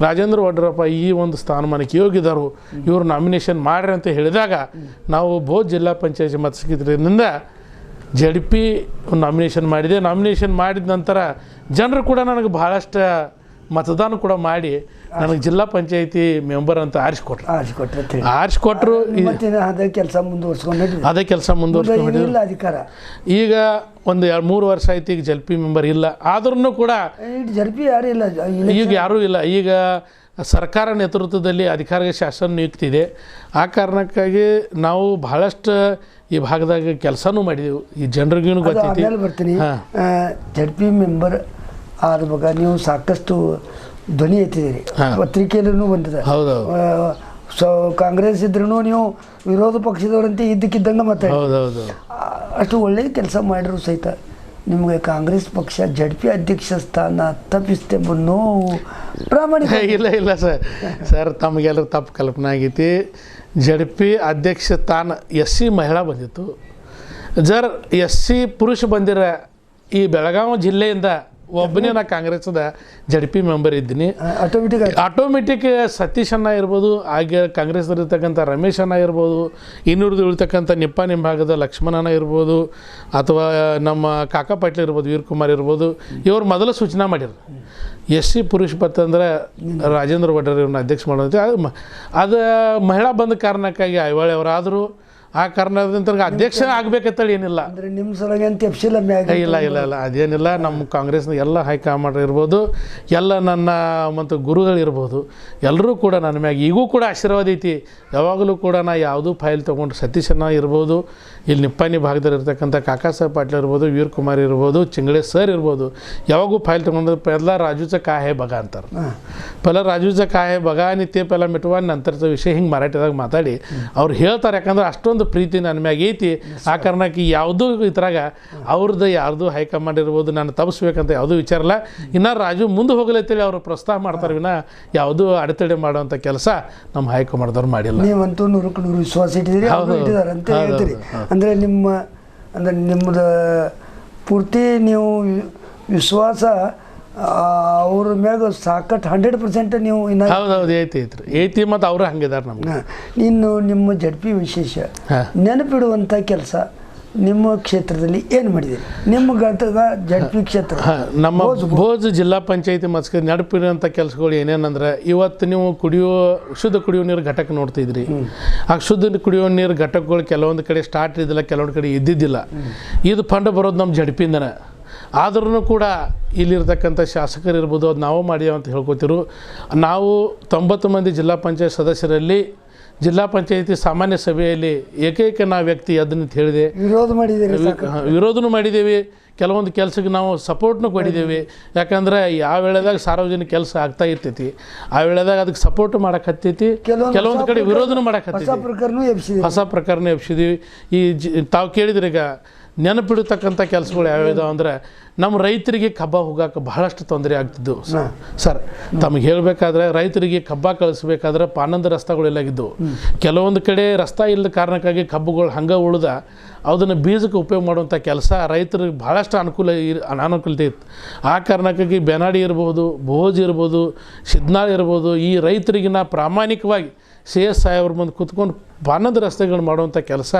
ರಾಜೇಂದ್ರ ವಡ್ರಪ್ಪ ಈ ಒಂದು ಸ್ಥಾನಮಾನಕ್ಕೆ ಯೋಗಿದರು ಇವರು ನಾಮಿನೇಷನ್ ಮಾಡ್ರಿ ಅಂತ ಹೇಳಿದಾಗ ನಾವು ಬೋಧ್ ಜಿಲ್ಲಾ ಪಂಚಾಯತ್ ಮತಸಿದ್ರಿಂದ ಜಡ್ ಪಿ ನಾಮಿನೇಷನ್ ಮಾಡಿದೆ. ನಾಮಿನೇಷನ್ ಮಾಡಿದ ನಂತರ ಜನರು ಕೂಡ ನನಗೆ ಭಾಳಷ್ಟು ಮತದಾನ ಕೂಡ ಮಾಡಿ ನನಗೆ ಜಿಲ್ಲಾ ಪಂಚಾಯತಿ ಮೆಂಬರ್ ಅಂತ ಆರಿಸ್ಕೊಟ್ರು. ಆರಿಸಿಕೊಟ್ರು ಆರಿಸಿಕೊಟ್ರು ಅದೇ ಕೆಲಸ ಮುಂದುವರ್ಸ್ಕೊಂಡು. ಅದೇ ಕೆಲಸ ಮುಂದೆ ಮುಂದುವರ್ಸ್ಕೊಂಡು ಏನಿಲ್ಲ ಅಧಿಕಾರ. ಈಗ ಒಂದು ಎರಡು ಮೂರು ವರ್ಷ ಆಯ್ತು ಈಗ ಜಲ್ಪಿ ಮೆಂಬರ್ ಇಲ್ಲ. ಆದ್ರೂ ಕೂಡ ಜಲ್ಪಿ ಯಾರು ಇಲ್ಲ? ಈಗ ಯಾರೂ ಇಲ್ಲ. ಈಗ ಸರ್ಕಾರ ನೇತೃತ್ವದಲ್ಲಿ ಅಧಿಕಾರ ಶಾಸನ ನಿಯುಕ್ತಿ ಇದೆ ಆ ಕಾರಣಕ್ಕಾಗಿ ನಾವು ಬಹಳಷ್ಟು ಈ ಭಾಗದಾಗ ಕೆಲಸನೂ ಮಾಡಿದೆವು. ಈ ಜನರಿಗೂ ಗೊತ್ತಿದೆ ಗೊತ್ತೈತಿ. ಬರ್ತೀನಿ. ಹಾ. ಜಡ್ ಪಿ ಮೆಂಬರ್ ಆದ ಬಗ್ಗೆ ನೀವು ಸಾಕಷ್ಟು ಧ್ವನಿ ಎತ್ತಿದ್ದೀರಿ. ಪತ್ರಿಕೆಯಲ್ಲೂ ಬಂದಿದೆ. ಸೊ ಕಾಂಗ್ರೆಸ್ ಇದ್ರೂ ನೀವು ವಿರೋಧ ಪಕ್ಷದವರಂತೆ ಇದ್ದಕ್ಕಿದ್ದಂಗೆ ಮತ್ತೆ ಅಷ್ಟು ಒಳ್ಳೆಯ ಕೆಲಸ ಮಾಡಿದ್ರು ಸಹಿತ ನಿಮಗೆ ಕಾಂಗ್ರೆಸ್ ಪಕ್ಷ ಜಡ್ ಪಿ ಅಧ್ಯಕ್ಷ ಸ್ಥಾನ ತಪ್ಪಿಸ್ತೆಂಬ ನೋವು ಪ್ರಾಮಾಣಿಕ. ಇಲ್ಲ ಇಲ್ಲ ಸರ್. ಸರ್ ತಮಗೆಲ್ಲರೂ ತಪ್ಪು ಕಲ್ಪನೆ ಆಗೈತಿ. ಜಡ್ ಪಿ ಅಧ್ಯಕ್ಷ ಸ್ಥಾನ ಎಸ್ ಸಿ ಮಹಿಳಾ ಬಂದಿತ್ತು. ಜರ್ ಎಸ್ ಸಿ ಪುರುಷ ಬಂದಿರ ಈ ಬೆಳಗಾವಿ ಜಿಲ್ಲೆಯಿಂದ ಒಬ್ಬನೇ ನಾ ಕಾಂಗ್ರೆಸ್ದ ಜಡ್ ಪಿ ಮೆಂಬರ್ ಇದ್ದೀನಿ. ಆಟೋಮೆಟಿಕ್ ಆಟೋಮೆಟಿಕ್ ಸತೀಶ್ ಅಣ್ಣ ಇರ್ಬೋದು ಹಾಗೆ ಕಾಂಗ್ರೆಸ್ನಲ್ಲಿರ್ತಕ್ಕಂಥ ರಮೇಶ್ ಅಣ್ಣ ಇರ್ಬೋದು ಇನ್ನೂರ್ದು ನಿಪ್ಪ ನಿಮ್ಮ ಭಾಗದ ಲಕ್ಷ್ಮಣನ ಇರ್ಬೋದು ಅಥವಾ ನಮ್ಮ ಕಾಕಾ ಪಾಟೀಲ್ ಇರ್ಬೋದು ವೀರ್ ಕುಮಾರ್ ಇರ್ಬೋದು ಇವ್ರು ಮೊದಲು ಸೂಚನೆ ಮಾಡಿರು ಎಸ್ ಸಿ ಪುರುಷ್ ಪತ್ ಅಂದ್ರೆ ರಾಜೇಂದ್ರ ಒಡ್ಡರ್ ಇವ್ರನ್ನ ಅಧ್ಯಕ್ಷ ಮಾಡೋದು ಅದು ಮಹಿಳಾ ಬಂದ ಕಾರಣಕ್ಕಾಗಿ ಐವಾಳೆ ಅವರಾದರು ಆ ಕಾರಣದಿಂದ ಅಧ್ಯಕ್ಷ ಆಗ್ಬೇಕಂತೇಳಿ ಏನಿಲ್ಲ. ಅಂದ್ರೆ ನಿಮ್ಮ ಸಲುವಾಗಿ ಅಂತ ಇಲ್ಲ ಇಲ್ಲ ಇಲ್ಲ ಅದೇನಿಲ್ಲ. ನಮ್ಮ ಕಾಂಗ್ರೆಸ್ನ ಎಲ್ಲ ಹೈಕಮಾಂಡ್ ಇರ್ಬೋದು ಎಲ್ಲ ನನ್ನ ಮತ್ತು ಗುರುಗಳಿರ್ಬೋದು ಎಲ್ಲರೂ ಕೂಡ ನನ್ನ ಮ್ಯಾಗ ಈಗೂ ಕೂಡ ಆಶೀರ್ವಾದ ಐತಿ. ಯಾವಾಗಲೂ ಕೂಡ ನಾ ಯಾವುದೂ ಫೈಲ್ ತೊಗೊಂಡು ಸತೀಶಣ್ಣ ಇರ್ಬೋದು ಇಲ್ಲಿ ನಿಪ್ಪಾಣಿ ಭಾಗದಲ್ಲಿ ಇರ್ತಕ್ಕಂಥ ಕಾಕಾ ಸಾಹೇಬ್ ಪಾಟೀಲ್ ಇರ್ಬೋದು ವೀರ್ ಕುಮಾರ್ ಇರ್ಬೋದು ಚಿಂಗಳೆ ಸರ್ ಇರ್ಬೋದು ಯಾವಾಗೂ ಫೈಲ್ ತೊಗೊಂಡು ಪೆಲ್ಲ ರಾಜೂಚ ಕಾಹೆ ಬಗ ಅಂತಾರೆ. ಪೆಲ್ಲ ರಾಜೂಚ ಕಾಹೆ ಬಗ ನಿತ್ಯ ಪೆಲ್ಲ ಮಿಟ್ವಾ ನಂತರದ ವಿಷಯ ಹಿಂಗೆ ಮರಾಠಿದಾಗ ಮಾತಾಡಿ ಅವ್ರು ಹೇಳ್ತಾರೆ ಯಾಕಂದ್ರೆ ಅಷ್ಟೊಂದು ಪ್ರೀತಿ ನನ್ನ ಮ್ಯಾಗ ಐತಿ ಆ ಕಾರಣಕ್ಕೆ ಯಾವುದೂ ಇದ್ರಾಗ ಅವ್ರದ್ದು ಯಾರ್ದು ಹೈಕಮಾಂಡ್ ಇರ್ಬೋದು ನಾನು ತಪ್ಪಿಸ್ಬೇಕಂತ ಯಾವುದೂ ವಿಚಾರ ಇಲ್ಲ ಇನ್ನು ರಾಜು ಮುಂದೆ ಹೋಗಲತ್ತೇಳಿ ಅವರು ಪ್ರಸ್ತಾವ ಮಾಡ್ತಾರೆ ವಿನ ಯಾವುದೂ ಅಡೆತಡೆ ಮಾಡುವಂಥ ಕೆಲಸ ನಮ್ಮ ಹೈಕಮಾಂಡ್ದವ್ರು ಮಾಡಿಲ್ಲ. ನೀವಂತೂ ನೂರಕ್ಕೆ ನೂರು ವಿಶ್ವಾಸ ಇಟ್ಟಿದ್ದೀರಿ ಅಂತ ಹೇಳ್ತೀರಿ. ಅಂದರೆ ನಿಮ್ಮ ಅಂದರೆ ನಿಮ್ಮದು ಪೂರ್ತಿ ನೀವು ವಿಶ್ವಾಸ ಅವ್ರ ಮ್ಯಾಗ ಸಾಕಷ್ಟು ಹಂಡ್ರೆಡ್ ಪರ್ಸೆಂಟ್ ನೀವು ಇನ್ನು ಹೌದು ಹೌದು ಐತಿ ಐತ್ರಿ ಐತಿ ಮತ್ತು ಅವರು ಹಂಗಿದಾರೆ ನಮ್ಗೆ. ಇನ್ನು ನಿಮ್ಮ ಜಡ್ಪಿ ವಿಶೇಷ. ನೆನಪಿಡುವಂತ ನೆನಪಿಡುವಂಥ ಕೆಲಸ ನಿಮ್ಮ ಕ್ಷೇತ್ರದಲ್ಲಿ ಏನು ಮಾಡಿದೆ ನಿಮ್ಮ ಗಳತಗ ಜಡ್ಪಿ ಕ್ಷೇತ್ರ. ಹಾಂ ನಮ್ಮ ಭೋಜ್ ಜಿಲ್ಲಾ ಪಂಚಾಯತಿ ಮಸ್ಕ ನಡುಪಿರುವಂಥ ಕೆಲಸಗಳು ಏನೇನಂದ್ರೆ ಇವತ್ತು ನೀವು ಕುಡಿಯೋ ಶುದ್ಧ ಕುಡಿಯೋ ನೀರು ಘಟಕ ನೋಡ್ತಿದ್ರಿ. ಆ ಶುದ್ಧ ಕುಡಿಯೋ ನೀರು ಘಟಕಗಳು ಕೆಲವೊಂದು ಕಡೆ ಸ್ಟಾರ್ಟ್ ಇದ್ದಿಲ್ಲ ಕೆಲವೊಂದು ಕಡೆ ಇದ್ದಿದ್ದಿಲ್ಲ. ಇದು ಫಂಡ್ ಬರೋದು ನಮ್ಮ ಜಡ್ಪಿಂದನ ಆದ್ರೂ ಕೂಡ ಇಲ್ಲಿರ್ತಕ್ಕಂಥ ಶಾಸಕರು ಇರ್ಬೋದು ಅದು ನಾವು ಮಾಡಿ ಅಂತ ಹೇಳ್ಕೊತಿರು. ನಾವು ತೊಂಬತ್ತು ಮಂದಿ ಜಿಲ್ಲಾ ಪಂಚಾಯತ್ ಸದಸ್ಯರಲ್ಲಿ ಜಿಲ್ಲಾ ಪಂಚಾಯತಿ ಸಾಮಾನ್ಯ ಸಭೆಯಲ್ಲಿ ಏಕೈಕ ನಾ ವ್ಯಕ್ತಿ ಅದನ್ನ ಹೇಳಿದೆ. ವಿರೋಧ ಮಾಡಿದ್ದೇವೆ ವಿರೋಧನೂ ಮಾಡಿದ್ದೇವೆ. ಕೆಲವೊಂದು ಕೆಲಸಕ್ಕೆ ನಾವು ಸಪೋರ್ಟ್ನು ಕೊಡಿದ್ದೇವೆ ಯಾಕಂದ್ರೆ ಯಾವ ವೇಳೆದಾಗ ಸಾರ್ವಜನಿಕ ಕೆಲಸ ಆಗ್ತಾ ಇರ್ತೈತಿ. ಆ ವೇಳೆದಾಗ ಅದಕ್ಕೆ ಸಪೋರ್ಟ್ ಮಾಡಕ್ಕೆ ಹತ್ತೈತಿ. ಕೆಲವೊಂದು ಕಡೆ ವಿರೋಧನೂ ಮಾಡಕ್ಕೆ ಹೊಸ ಹತ್ತೈತಿ. ಹೊಸ ಪ್ರಕರಣ ಎಬ್ಸಿದೀವಿ ಈ ಜಿ ತಾವು ಕೇಳಿದ್ರೆ ಈಗ ನೆನಪಿಡತಕ್ಕಂಥ ಕೆಲಸಗಳು ಯಾವ್ಯಾವ ಅಂದ್ರೆ ನಮ್ಮ ರೈತರಿಗೆ ಕಬ್ಬ ಹೋಗಕ್ಕೆ ಬಹಳಷ್ಟು ತೊಂದರೆ ಆಗ್ತಿದ್ದವು. ಸರ್. ತಮಗೆ ಹೇಳಬೇಕಾದ್ರೆ ರೈತರಿಗೆ ಕಬ್ಬ ಕಳಿಸ್ಬೇಕಾದ್ರೆ ಪಾನಂದ ರಸ್ತೆಗಳೆಲ್ಲಾಗಿದ್ದವು ಕೆಲವೊಂದು ಕಡೆ ರಸ್ತೆ ಇಲ್ಲದ ಕಾರಣಕ್ಕಾಗಿ ಕಬ್ಬುಗಳು ಹಂಗೆ ಉಳ್ದ ಅದನ್ನು ಬೀಜಕ್ಕೆ ಉಪಯೋಗ ಮಾಡುವಂಥ ಕೆಲಸ ರೈತರಿಗೆ ಭಾಳಷ್ಟು ಅನುಕೂಲ ಇರ್ ಅನಾನುಕೂಲತೆ ಇತ್ತು. ಆ ಕಾರಣಕ್ಕಾಗಿ ಬೆನಾಡಿ ಇರ್ಬೋದು ಭೋಜ್ ಇರ್ಬೋದು ಸಿದ್ನಾಳ್ ಇರ್ಬೋದು ಈ ರೈತರಿಗೆ ನಾ ಪ್ರಾಮಾಣಿಕವಾಗಿ ಸಿ ಎಸ್ ಸಾಹೇಬ್ರ ಮುಂದೆ ಕುತ್ಕೊಂಡು ಬಾನದ ರಸ್ತೆಗಳು ಮಾಡುವಂಥ ಕೆಲಸ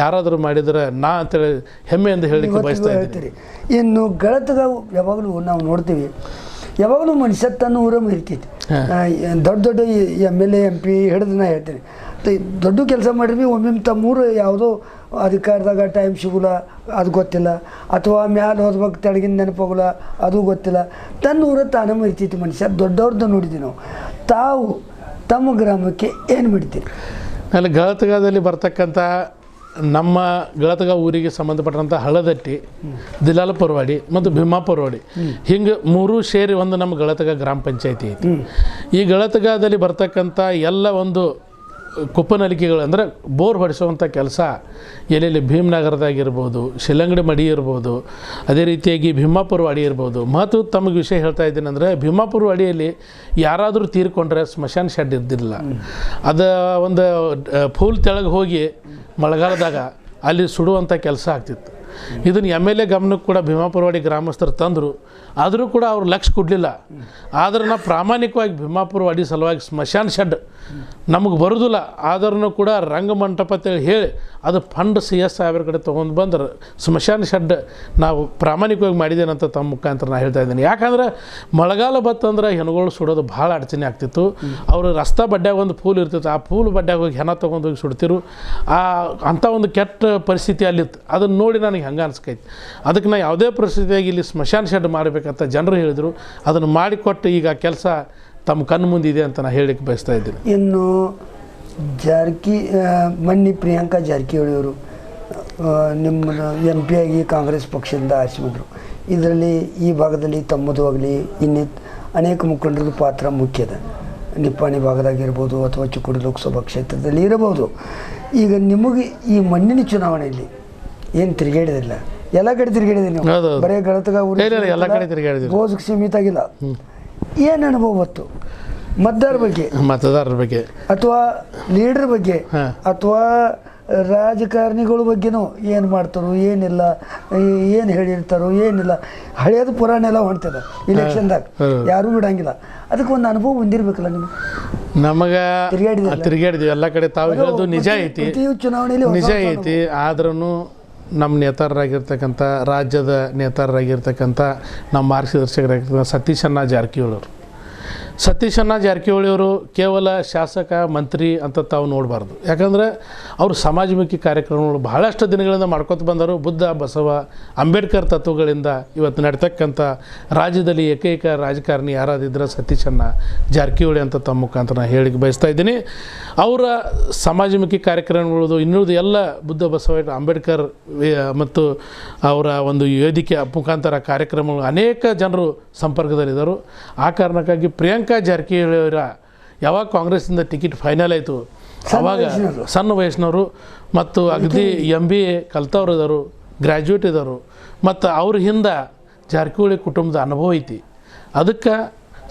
ಯಾರಾದರೂ ಮಾಡಿದರೆ ನಾ ಅಂತೇಳಿ ಹೆಮ್ಮೆಯಿಂದ ಹೇಳಲಿಕ್ಕೆ ಬಯಸ್ತಾ ಇದ್ದೀನಿ. ಇನ್ನು ಗಳತದ ಯಾವಾಗಲೂ ನಾವು ನೋಡ್ತೀವಿ. ಯಾವಾಗಲೂ ಮನುಷ್ಯತ್ತನ್ನು ಊರಮ್ ಇರ್ತೈತಿ. ದೊಡ್ಡ ದೊಡ್ಡ M L A M P ಹಿಡಿದು ನಾ ಹೇಳ್ತೀನಿ ದೊಡ್ಡ ಕೆಲಸ ಮಾಡಿರ್ವಿ ಒಮ್ಮೊಮ್ಮೆ ತಮ್ಮೂರು ಯಾವುದೋ ಅಧಿಕಾರದಾಗ ಟೈಮ್ ಸಿಗುಲ್ಲ ಅದು ಗೊತ್ತಿಲ್ಲ. ಅಥವಾ ಮ್ಯಾಲೆ ಹೋದ್ಬೇಕು ತೆಳಗಿನ ನೆನಪಾಗಲ್ಲ ಅದು ಗೊತ್ತಿಲ್ಲ. ತನ್ನ ಊರ ತಾನಮ್ಮ ಇರ್ತೈತಿ ಮನುಷ್ಯ ದೊಡ್ಡವ್ರದ್ದು ನೋಡಿದ್ದೀವಿ ನಾವು. ತಾವು ತಮ್ಮ ಗ್ರಾಮಕ್ಕೆ ಏನು ಮಾಡ್ತೀರಿ ಅಲ್ಲಿ ಗಳತಗಾದಲ್ಲಿ ಬರ್ತಕ್ಕಂಥ ನಮ್ಮ ಗಳತಗ ಊರಿಗೆ ಸಂಬಂಧಪಟ್ಟಂಥ ಹಳದಟ್ಟಿ ದಿಲಾಲ ಪರ್ವಾಡಿ ಮತ್ತು ಭೀಮಾ ಪರ್ವಾಡಿ. ಹಿಂಗೆ ಮೂರು ಸೇರಿ ಒಂದು ನಮ್ಮ ಗಳತಗ ಗ್ರಾಮ ಪಂಚಾಯತಿ ಐತಿ. ಈ ಗಳತಗಾದಲ್ಲಿ ಬರ್ತಕ್ಕಂಥ ಎಲ್ಲ ಒಂದು ಕುಪ್ಪನಲಿಕೆಗಳು ಅಂದರೆ ಬೋರ್ ಹೊಡೆಸುವಂಥ ಕೆಲಸ ಎಲ್ಲೆಲ್ಲಿ ಭೀಮನಗರದಾಗಿರ್ಬೋದು, ಶಿಲಂಗಡಿ ಮಡಿ ಇರ್ಬೋದು, ಅದೇ ರೀತಿಯಾಗಿ ಭೀಮಾಪುರ ವಾಡಿ ಇರ್ಬೋದು. ಮತ್ತು ತಮಗೆ ವಿಷಯ ಹೇಳ್ತಾ ಇದ್ದೀನಿ ಅಂದರೆ ಭೀಮಾಪುರ ವಾಡಿಯಲ್ಲಿ ಯಾರಾದರೂ ತೀರ್ಕೊಂಡ್ರೆ ಸ್ಮಶಾನ ಶೆಡ್ ಇದ್ದಿರಲಿಲ್ಲ ಅದು ಒಂದು ಫೂಲ್ ತೆಳಗೆ ಹೋಗಿ ಮಳೆಗಾಲದಾಗ ಅಲ್ಲಿ ಸುಡುವಂಥ ಕೆಲಸ ಆಗ್ತಿತ್ತು. ಇದನ್ನು ಎಂ ಎಲ್ ಎ ಗಮನಕ್ಕೆ ಕೂಡ ಭೀಮಾಪುರವಾಡಿ ಗ್ರಾಮಸ್ಥರು ತಂದರು. ಆದರೂ ಕೂಡ ಅವ್ರು ಲಕ್ಷ ಕೊಡಲಿಲ್ಲ. ಆದ್ರೆ ನಾವು ಪ್ರಾಮಾಣಿಕವಾಗಿ ಭೀಮಾಪುರವಾಡಿ ಸಲುವಾಗಿ ಸ್ಮಶಾನ ಶೆಡ್ ನಮಗೆ ಬರೋದಿಲ್ಲ. ಆದ್ರೂ ಕೂಡ ರಂಗಮಂಟಪ ಅಂತೇಳಿ ಹೇಳಿ ಅದು ಫಂಡ್ ಸಿ ಎಸ್ ಸಾವಿರ ಕಡೆ ತೊಗೊಂಡು ಬಂದ್ರೆ. ಸ್ಮಶಾನ ಶೆಡ್ ನಾವು ಪ್ರಾಮಾಣಿಕವಾಗಿ ಮಾಡಿದ್ದೇನಂತ ತಮ್ಮ ಮುಖಾಂತರ ನಾನು ಹೇಳ್ತಾ ಇದ್ದೀನಿ. ಯಾಕಂದ್ರೆ ಮಳೆಗಾಲ ಬತ್ತಂದ್ರೆ ಹೆಣಗಳು ಸುಡೋದು ಭಾಳ ಅಡಚಣೆ ಆಗ್ತಿತ್ತು. ಅವರು ರಸ್ತೆ ಬಡ್ಡ್ಯಾಗ ಒಂದು ಪೂಲ್ ಇರ್ತಿತ್ತು. ಆ ಪೂಲ್ ಬಡ್ಡ್ಯಾಗ ಹೋಗಿ ಹೆಣ ತೊಗೊಂಡು ಹೋಗಿ ಸುಡ್ತಿರು. ಆ ಅಂಥ ಒಂದು ಕೆಟ್ಟ ಪರಿಸ್ಥಿತಿ ಅಲ್ಲಿತ್ತು. ಅದನ್ನು ನೋಡಿ ನನಗೆ ಹಂಗೆ ಅನಿಸ್ಕೈತಿ. ಅದಕ್ಕೆ ನಾ ಯಾವುದೇ ಪರಿಸ್ಥಿತಿಯಾಗಿ ಇಲ್ಲಿ ಸ್ಮಶಾನ ಶೆಡ್ ಮಾಡಬೇಕಂತ ಜನರು ಹೇಳಿದರು, ಅದನ್ನು ಮಾಡಿಕೊಟ್ಟು ಈಗ ಕೆಲಸ ತಮ್ಮ ಕಣ್ಣು ಮುಂದಿದೆ ಅಂತ ನಾನು ಹೇಳಲಿಕ್ಕೆ ಬಯಸ್ತಾ ಇದ್ದೀನಿ. ಇನ್ನು ಜಾರಕಿ ಮನ್ನಿ ಪ್ರಿಯಾಂಕಾ ಜಾರಕಿಹೊಳಿ ಅವರು ನಿಮ್ಮನ್ನು ಎಂ ಪಿ ಆಗಿ ಕಾಂಗ್ರೆಸ್ ಪಕ್ಷದಿಂದ ಆರಿಸಿ ಇದರಲ್ಲಿ ಈ ಭಾಗದಲ್ಲಿ ತಮ್ಮದು ಆಗಲಿ ಇನ್ನಿ ಅನೇಕ ಮುಖಂಡರದ್ದು ಪಾತ್ರ ಮುಖ್ಯದ ನಿಪ್ಪಾಣಿ ಭಾಗದಾಗಿರ್ಬೋದು ಅಥವಾ ಚಿಕ್ಕೋಡಿ ಲೋಕಸಭಾ ಕ್ಷೇತ್ರದಲ್ಲಿ ಇರಬಹುದು ಈಗ ನಿಮಗೆ ಈ ಮಣ್ಣಿನ ಚುನಾವಣೆಯಲ್ಲಿ ಏನು ತಿರುಗಾಡಿದಿಲ್ಲ ಎಲ್ಲ ಕಡೆ ತಿರುಗಾಡಿದೆ ನೀವು. ಬರೇ ಗಳತಗ ಎಲ್ಲ ಸೀಮಿತ ಕಡೆ. ಗೋಸ್ಗೆ ಸೀಮಿತ ಆಗಿಲ್ಲ. ಏನು ಅನುಭವ ಮತದಾರರ ಮತದಾರ ಬಗ್ಗೆ? ಮತದಾರರ ಬಗ್ಗೆ. ಅಥವಾ ಲೀಡರ್ ಬಗ್ಗೆ. ಅಥವಾ ರಾಜಕಾರಣಿಗಳ ಬಗ್ಗೆನೂ ಏನು ಮಾಡ್ತಾರೋ ಏನಿಲ್ಲ ಏನು ಹೇಳಿರ್ತಾರೋ ಏನಿಲ್ಲ. ಹಳೆಯದು ಪುರಾಣ ಎಲ್ಲ ಹೊಂಟದ ಇಲೆಕ್ಷನ್ದಾಗ. ಯಾರೂ ಬಿಡಂಗಿಲ್ಲ. ಅದಕ್ಕೆ ಒಂದು ಅನುಭವ ಹೊಂದಿರ್ಬೇಕಲ್ಲ ನಿಮ್ಗೆ? ನಮಗೆ? ತಿರುಗಾಡಿದ್ವಿ ಎಲ್ಲ ಕಡೆ ತಾವು ಹೇಳೋದು ನಿಜ ಐತಿ. ಚುನಾವಣೆಯಲ್ಲಿ ನಿಜ ಐತಿ. ಆದ್ರೂ ನಮ್ಮ ನೇತಾರರಾಗಿರ್ತಕ್ಕಂಥ ರಾಜ್ಯದ ನೇತಾರರಾಗಿರ್ತಕ್ಕಂಥ ನಮ್ಮ ಮಾರ್ಗದರ್ಶಕರಾಗಿರ್ತಕ್ಕಂಥ ಸತೀಶಣ್ಣ ಜಾರಕಿಹೊಳಿ ಅವರು. ಸತೀಶಣ್ಣ ಜಾರಕಿಹೊಳಿಯವರು ಕೇವಲ ಶಾಸಕ, ಮಂತ್ರಿ ಅಂತ ತಾವು ನೋಡಬಾರ್ದು. ಯಾಕಂದರೆ ಅವರು ಸಮಾಜಮುಖಿ ಕಾರ್ಯಕ್ರಮಗಳು ಬಹಳಷ್ಟು ದಿನಗಳಿಂದ ಮಾಡ್ಕೊತ ಬಂದರು. ಬುದ್ಧ, ಬಸವ, ಅಂಬೇಡ್ಕರ್ ತತ್ವಗಳಿಂದ ಇವತ್ತು ನಡ್ತಕ್ಕಂಥ ರಾಜ್ಯದಲ್ಲಿ ಏಕೈಕ ರಾಜಕಾರಣಿ ಯಾರಾದಿದ್ರೆ ಸತೀಶಣ್ಣ ಜಾರಕಿಹೊಳಿ ಅಂತ ತಮ್ಮ ಮುಖಾಂತರ ನಾನು ಹೇಳಿಕೆ ಬಯಸ್ತಾ ಇದ್ದೀನಿ. ಅವರ ಸಮಾಜಮುಖಿ ಕಾರ್ಯಕ್ರಮಗಳು ಇನ್ನುಳಿದು ಎಲ್ಲ ಬುದ್ಧ, ಬಸವ, ಅಂಬೇಡ್ಕರ್ ಮತ್ತು ಅವರ ಒಂದು ವೇದಿಕೆ ಮುಖಾಂತರ ಕಾರ್ಯಕ್ರಮಗಳು ಅನೇಕ ಜನರು ಸಂಪರ್ಕದಲ್ಲಿದ್ದರು. ಆ ಕಾರಣಕ್ಕಾಗಿ ಪ್ರಿಯಾಂಕಾ ಜಾರಕಿಹೊಳಿ ಅವರ ಯಾವಾಗ ಕಾಂಗ್ರೆಸ್ಸಿಂದ ಟಿಕೆಟ್ ಫೈನಲ್ ಆಯಿತು? ಅವಾಗ ಸಣ್ಣ ವಯಸ್ಸಿನವರು ಮತ್ತು ಅಗದಿ ಎಂ ಬಿ ಎ ಕಲ್ತವ್ರು ಇದ್ದಾರೆ ಗ್ರ್ಯಾಜುಯೇಟ್ ಇದ್ದರು ಮತ್ತು ಅವ್ರ ಹಿಂದೆ ಜಾರಕಿಹೊಳಿ ಕುಟುಂಬದ ಅನುಭವ ಐತಿ. ಅದಕ್ಕೆ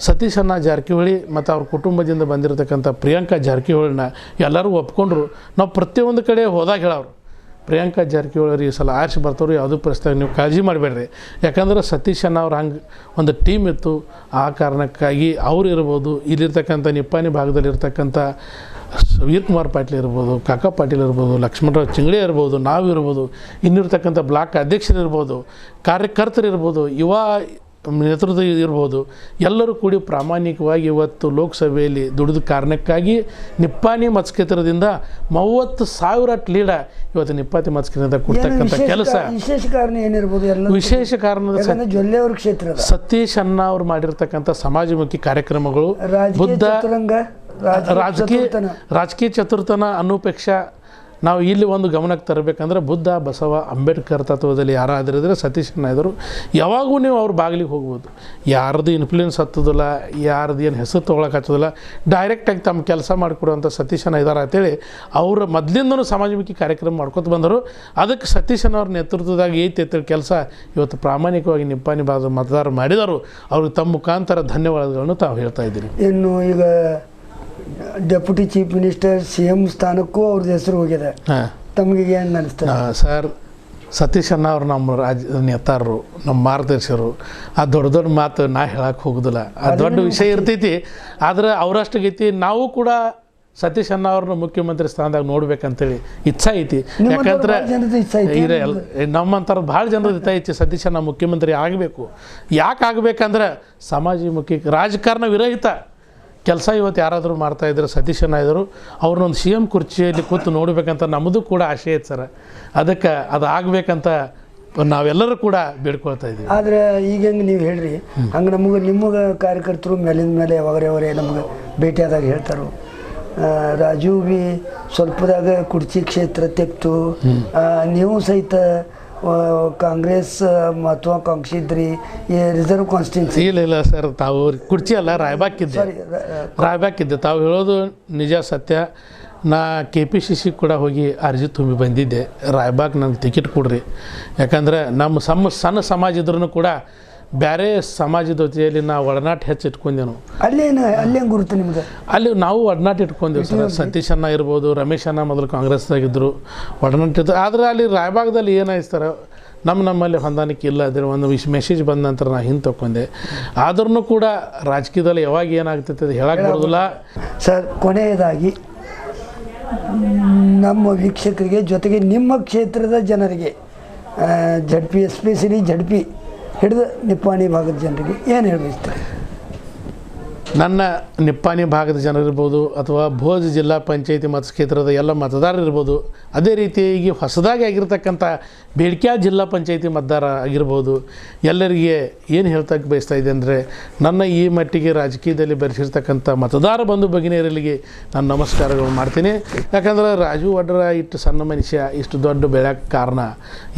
ಸತೀಶಣ್ಣ ಜಾರಕಿಹೊಳಿ ಮತ್ತು ಅವ್ರ ಕುಟುಂಬದಿಂದ ಬಂದಿರತಕ್ಕಂಥ ಪ್ರಿಯಾಂಕಾ ಜಾರಕಿಹೊಳಿನ ಎಲ್ಲರೂ ಒಪ್ಕೊಂಡ್ರು. ನಾವು ಪ್ರತಿಯೊಂದು ಕಡೆ ಹೋದಾಗ ಹೇಳೋರು ಪ್ರಿಯಾಂಕಾ ಜಾರಕಿಹೊಳಿ ಈ ಸಲ ಆರಿಸಿ ಬರ್ತಾರೋ ಯಾವುದೂ ಪ್ರಶ್ನೆ ನೀವು ಕಾಳಜಿ ಮಾಡಬೇಡ್ರಿ. ಯಾಕಂದ್ರೆ ಸತೀಶ್ ಅಣ್ಣ ಅವ್ರು ಹಂಗೆ ಒಂದು ಟೀಮ್ ಇತ್ತು, ಆ ಕಾರಣಕ್ಕಾಗಿ ಅವ್ರು ಇರ್ಬೋದು, ಇಲ್ಲಿರ್ತಕ್ಕಂಥ ನಿಪ್ಪಾಣಿ ಭಾಗದಲ್ಲಿರ್ತಕ್ಕಂಥ ವೀರ್ ವೀರ್ಕುಮಾರ್ ಪಾಟೀಲ್ ಇರ್ಬೋದು, ಕಾಕಾ ಪಾಟೀಲ್ ಇರ್ಬೋದು, ಲಕ್ಷ್ಮಣರಾವ್ ಚಿಂಗ್ಳೆ ಇರ್ಬೋದು, ನಾವು ಇರ್ಬೋದು, ಇನ್ನಿರ್ತಕ್ಕಂಥ ಬ್ಲಾಕ್ ಅಧ್ಯಕ್ಷರು ಕಾರ್ಯಕರ್ತರಿರ್ಬೋದು, ಯುವ ನೇತೃತ್ವ ಇರ್ಬೋದು. ಎಲ್ಲರೂ ಕೂಡಿ ಪ್ರಾಮಾಣಿಕವಾಗಿ ಇವತ್ತು ಲೋಕಸಭೆಯಲ್ಲಿ ದುಡಿದ ಕಾರಣಕ್ಕಾಗಿ ನಿಪ್ಪಾನಿ ಮತ್ಸ್ಕೇತ್ರದಿಂದ ಮೂವತ್ತು ಸಾವಿರ ಲೀಡ ಇವತ್ತು ನಿಪ್ಪಾತಿ ಮತ್ಸ್ಕೇತ್ರದ ಕೊಡ್ತಕ್ಕಂಥ ಕೆಲಸ. ವಿಶೇಷ ಕಾರಣ ಏನಿರ್ಬೋದು ಎಲ್ಲ ವಿಶೇಷ ಕಾರಣದ ಸ- ಯಾಕಂದ್ರೆ ಜೊಲ್ಲೆ ಅವ್ರ ಕ್ಷೇತ್ರ ಸತೀಶ್ ಅಣ್ಣ ಅವರು ಮಾಡಿರ್ತಕ್ಕಂಥ ಸಮಾಜಮುಖಿ ಕಾರ್ಯಕ್ರಮಗಳು. ಬುದ್ಧ ರಾಜಕೀಯ. ರಾಜಕೀಯ ಚತುರ್ಥನ. ಅನ್ನೋಪೇಕ್ಷ ನಾವು ಇಲ್ಲಿ ಒಂದು ಗಮನಕ್ಕೆ ತರಬೇಕಂದ್ರೆ ಬುದ್ಧ, ಬಸವ, ಅಂಬೇಡ್ಕರ್ ತತ್ವದಲ್ಲಿ ಯಾರಾದ್ರಿದ್ರೆ ಸತೀಶ್ ಇದ್ದರು. ಯಾವಾಗೂ ನೀವು ಅವ್ರ ಬಾಗಿಲಿಗೆ ಹೋಗ್ಬೋದು. ಯಾರ್ದು ಇನ್ಫ್ಲೂಯೆನ್ಸ್ ಹತ್ತೋದಿಲ್ಲ, ಯಾರ್ದು ಏನು ಹೆಸರು ತೊಗೊಳಕ್ಕೆ ಹತ್ತೋದಿಲ್ಲ. ಡೈರೆಕ್ಟಾಗಿ ತಮ್ಮ ಕೆಲಸ ಮಾಡಿಕೊಡುವಂಥ ಸತೀಶ್ ಇದ್ದಾರೆ ಅಂತೇಳಿ ಅವರು ಮೊದಲಿಂದನೂ ಸಮಾಜಮುಖಿ ಕಾರ್ಯಕ್ರಮ ಮಾಡ್ಕೊತ ಬಂದರು. ಅದಕ್ಕೆ ಸತೀಶನ ಅವ್ರ ನೇತೃತ್ವದಾಗ ಐತಿ ಅಂತೇಳಿ ಕೆಲಸ ಇವತ್ತು ಪ್ರಾಮಾಣಿಕವಾಗಿ ನಿಪ್ಪಾನಿ ಬಾದ ಮತದಾರರು ಮಾಡಿದರು. ಅವ್ರಿಗೆ ತಮ್ಮ ಮುಖಾಂತರ ಧನ್ಯವಾದಗಳನ್ನು ತಾವು ಹೇಳ್ತಾ ಇದ್ದೀನಿ ಇನ್ನು ಈಗ deputy chief minister C M ಸ್ಥಾನಕ್ಕೂ ಅವ್ರದ್ದು ಹೆಸರು ಹೋಗಿದೆ. ತಮಗೆ ಏನು ಅನಿಸ್ತದೆ ಸರ್ ಸತೀಶ್ ಅಣ್ಣ ಅವರು ನಮ್ಮ ರಾಜ್ಯ ನೇತಾರರು ನಮ್ಮ ಮಾರ್ಗದರ್ಶಕರು ಆ ದೊಡ್ಡ ದೊಡ್ಡ ಮಾತು ನಾ ಹೇಳಕ್ಕೆ ಹೋಗೋದಿಲ್ಲ. ಆ ದೊಡ್ಡ ವಿಷಯ ಇರ್ತೈತಿ ಆದ್ರೆ ಅವರಷ್ಟಾಗೈತಿ ನಾವು ಕೂಡ ಸತೀಶ್ ಅಣ್ಣ ಅವ್ರನ್ನ ಮುಖ್ಯಮಂತ್ರಿ ಸ್ಥಾನದಾಗ ನೋಡ್ಬೇಕಂತೇಳಿ ಇಚ್ಛಾ ಐತಿ. ಯಾಕಂದ್ರೆ ನಮ್ಮಂತರ ಭಾಳ ಜನರ ಇಚ್ಛೆ ಐತಿ ಸತೀಶ್ ಅಣ್ಣ ಮುಖ್ಯಮಂತ್ರಿ ಆಗಬೇಕು. ಯಾಕೆ ಆಗ್ಬೇಕಂದ್ರೆ ಸಮಾಜಮುಖಿ ರಾಜಕಾರಣ ವಿರಹಿತ. ಕೆಲಸ ಇವತ್ತು ಯಾರಾದರೂ ಮಾಡ್ತಾ ಇದ್ದಾರೆ ಸತೀಶ್ ಅಣ್ಣ ಇದ್ದರು ಅವ್ರನ್ನೊಂದು ಸಿ ಎಂ ಕುರ್ಚಿಯಲ್ಲಿ ಕೂತು ನೋಡಬೇಕಂತ ನಮ್ಮದು ಕೂಡ ಆಸೆ ಇತ್ತು ಸರ್. ಅದಕ್ಕೆ ಅದು ಆಗಬೇಕಂತ ನಾವೆಲ್ಲರೂ ಕೂಡ ಬೇಡ್ಕೊಳ್ತಾ ಇದ್ದೀವಿ. ಆದರೆ ಈಗ ಹೆಂಗೆ ನೀವು ಹೇಳ್ರಿ ಹಂಗೆ ನಮಗೆ ನಿಮಗೆ ಕಾರ್ಯಕರ್ತರು ಮೇಲಿಂದ ಮೇಲೆ ಯಾವಾಗರೇ ಅವರೇ ನಮಗೆ ಭೇಟಿಯಾದಾಗ ಹೇಳ್ತಾರೆ. ರಾಜು ಬಿ ಸ್ವಲ್ಪದಾಗ ಕುರ್ಚಿ ಕ್ಷೇತ್ರ ತೆಗ್ತು ನೀವು ಸಹಿತ ಕಾಂಗ್ರೆಸ್ ಮಹತ್ವಾಕಾಂಕ್ಷಿ ಇದ್ರಿ ರಿಸರ್ವ್ ಕಾನ್ಸ್ಟಿಟ್ಯೂನ್ಸಿ ಇಲ್ಲ ಇಲ್ಲ ಸರ್ ತಾವು ಕುರ್ಚಿ ಅಲ್ಲ ರಾಯ್ಬಾಕಿದ್ದೆ ಇದ್ದೆ. ತಾವು ಹೇಳೋದು ನಿಜ ಸತ್ಯ. ನಾ ಕೆ ಪಿ ಸಿ ಸಿ ಕೂಡ ಹೋಗಿ ಅರ್ಜಿ ತುಂಬಿ ಬಂದಿದ್ದೆ. ರಾಯ್ಬಾಗ್ ನನಗೆ ಟಿಕೆಟ್ ಕೊಡ್ರಿ. ಯಾಕಂದ್ರೆ ನಮ್ಮ ಸಮ ಸಣ್ಣ ಸಮಾಜ ಇದ್ರೂ ಕೂಡ ಬೇರೆ ಸಮಾಜದ ಜೊತೆಯಲ್ಲಿ ನಾವು ಒಡನಾಟ ಹೆಚ್ಚು ಇಟ್ಕೊಂಡೆವು ಅಲ್ಲೇನು ಅಲ್ಲೇನು ಗುರುತು ನಿಮ್ಗೆ? ಅಲ್ಲಿ ನಾವು ಒಡನಾಟ ಇಟ್ಕೊಂಡೆವು ಸರ್. ಸತೀಶ್ ಅಣ್ಣ ಇರ್ಬೋದು ರಮೇಶ್ ಅಣ್ಣ ಮೊದಲು ಕಾಂಗ್ರೆಸ್ದಾಗಿದ್ದರು ಒಡನಾಟ ಇದ್ದು ಆದರೆ ಅಲ್ಲಿ ರಾಯಬಾಗದಲ್ಲಿ ಏನಾಯ್ತು ಸರ್ ನಮ್ಮ ನಮ್ಮಲ್ಲಿ ಹೊಂದಾಣಿಕೆ ಇಲ್ಲ. ಅದ್ರ ಒಂದು ವಿಶ್ ಮೆಸೇಜ್ ಬಂದ ನಂತರ ನಾನು ಹಿಂದೆ ತಕ್ಕೊಂಡೆ. ಆದ್ರೂ ಕೂಡ ರಾಜಕೀಯದಲ್ಲಿ ಯಾವಾಗ ಏನಾಗ್ತೈತೆ ಅದು ಹೇಳಕ್ಕೆ ಬರೋದಿಲ್ಲ. ಸರ್ ಕೊನೆಯದಾಗಿ ನಮ್ಮ ವೀಕ್ಷಕರಿಗೆ ಜೊತೆಗೆ ನಿಮ್ಮ ಕ್ಷೇತ್ರದ ಜನರಿಗೆ ಜಡ್ ಪಿ ಜಡ್ ಪಿ ಹಿಡಿದ ನಿಪ್ಪಾಣಿ ಭಾಗದ ಜನರಿಗೆ ಏನು ಹೇಳಬಯಸ್ತಾರೆ ನನ್ನ ನಿಪ್ಪಾಣಿ ಭಾಗದ ಜನರಿರ್ಬೋದು ಅಥವಾ ಭೋಜ್ ಜಿಲ್ಲಾ ಪಂಚಾಯತಿ ಮತಕ್ಷೇತ್ರದ ಎಲ್ಲ ಮತದಾರರಿರ್ಬೋದು ಅದೇ ರೀತಿ ಈಗ ಹೊಸದಾಗಿ ಆಗಿರ್ತಕ್ಕಂಥ ಬೇಡ್ಕ್ಯಾ ಜಿಲ್ಲಾ ಪಂಚಾಯತಿ ಮತದಾರ ಆಗಿರ್ಬೋದು, ಎಲ್ಲರಿಗೆ ಏನು ಹೇಳ್ತಕ್ಕೆ ಬಯಸ್ತಾ ಇದೆ ಅಂದರೆ, ನನ್ನ ಈ ಮಟ್ಟಿಗೆ ರಾಜಕೀಯದಲ್ಲಿ ಬೆರೆಸಿರ್ತಕ್ಕಂಥ ಮತದಾರ ಬಂಧು ಭಗಿನಿಯರಿಗೆ ನಾನು ನಮಸ್ಕಾರಗಳು ಮಾಡ್ತೀನಿ. ಯಾಕಂದ್ರೆ ರಾಜು ವಡ್ರ ಇಷ್ಟು ಸಣ್ಣ ಮನುಷ್ಯ, ಇಷ್ಟು ದೊಡ್ಡ ಬೆಳೆಯೋಕ್ಕೆ ಕಾರಣ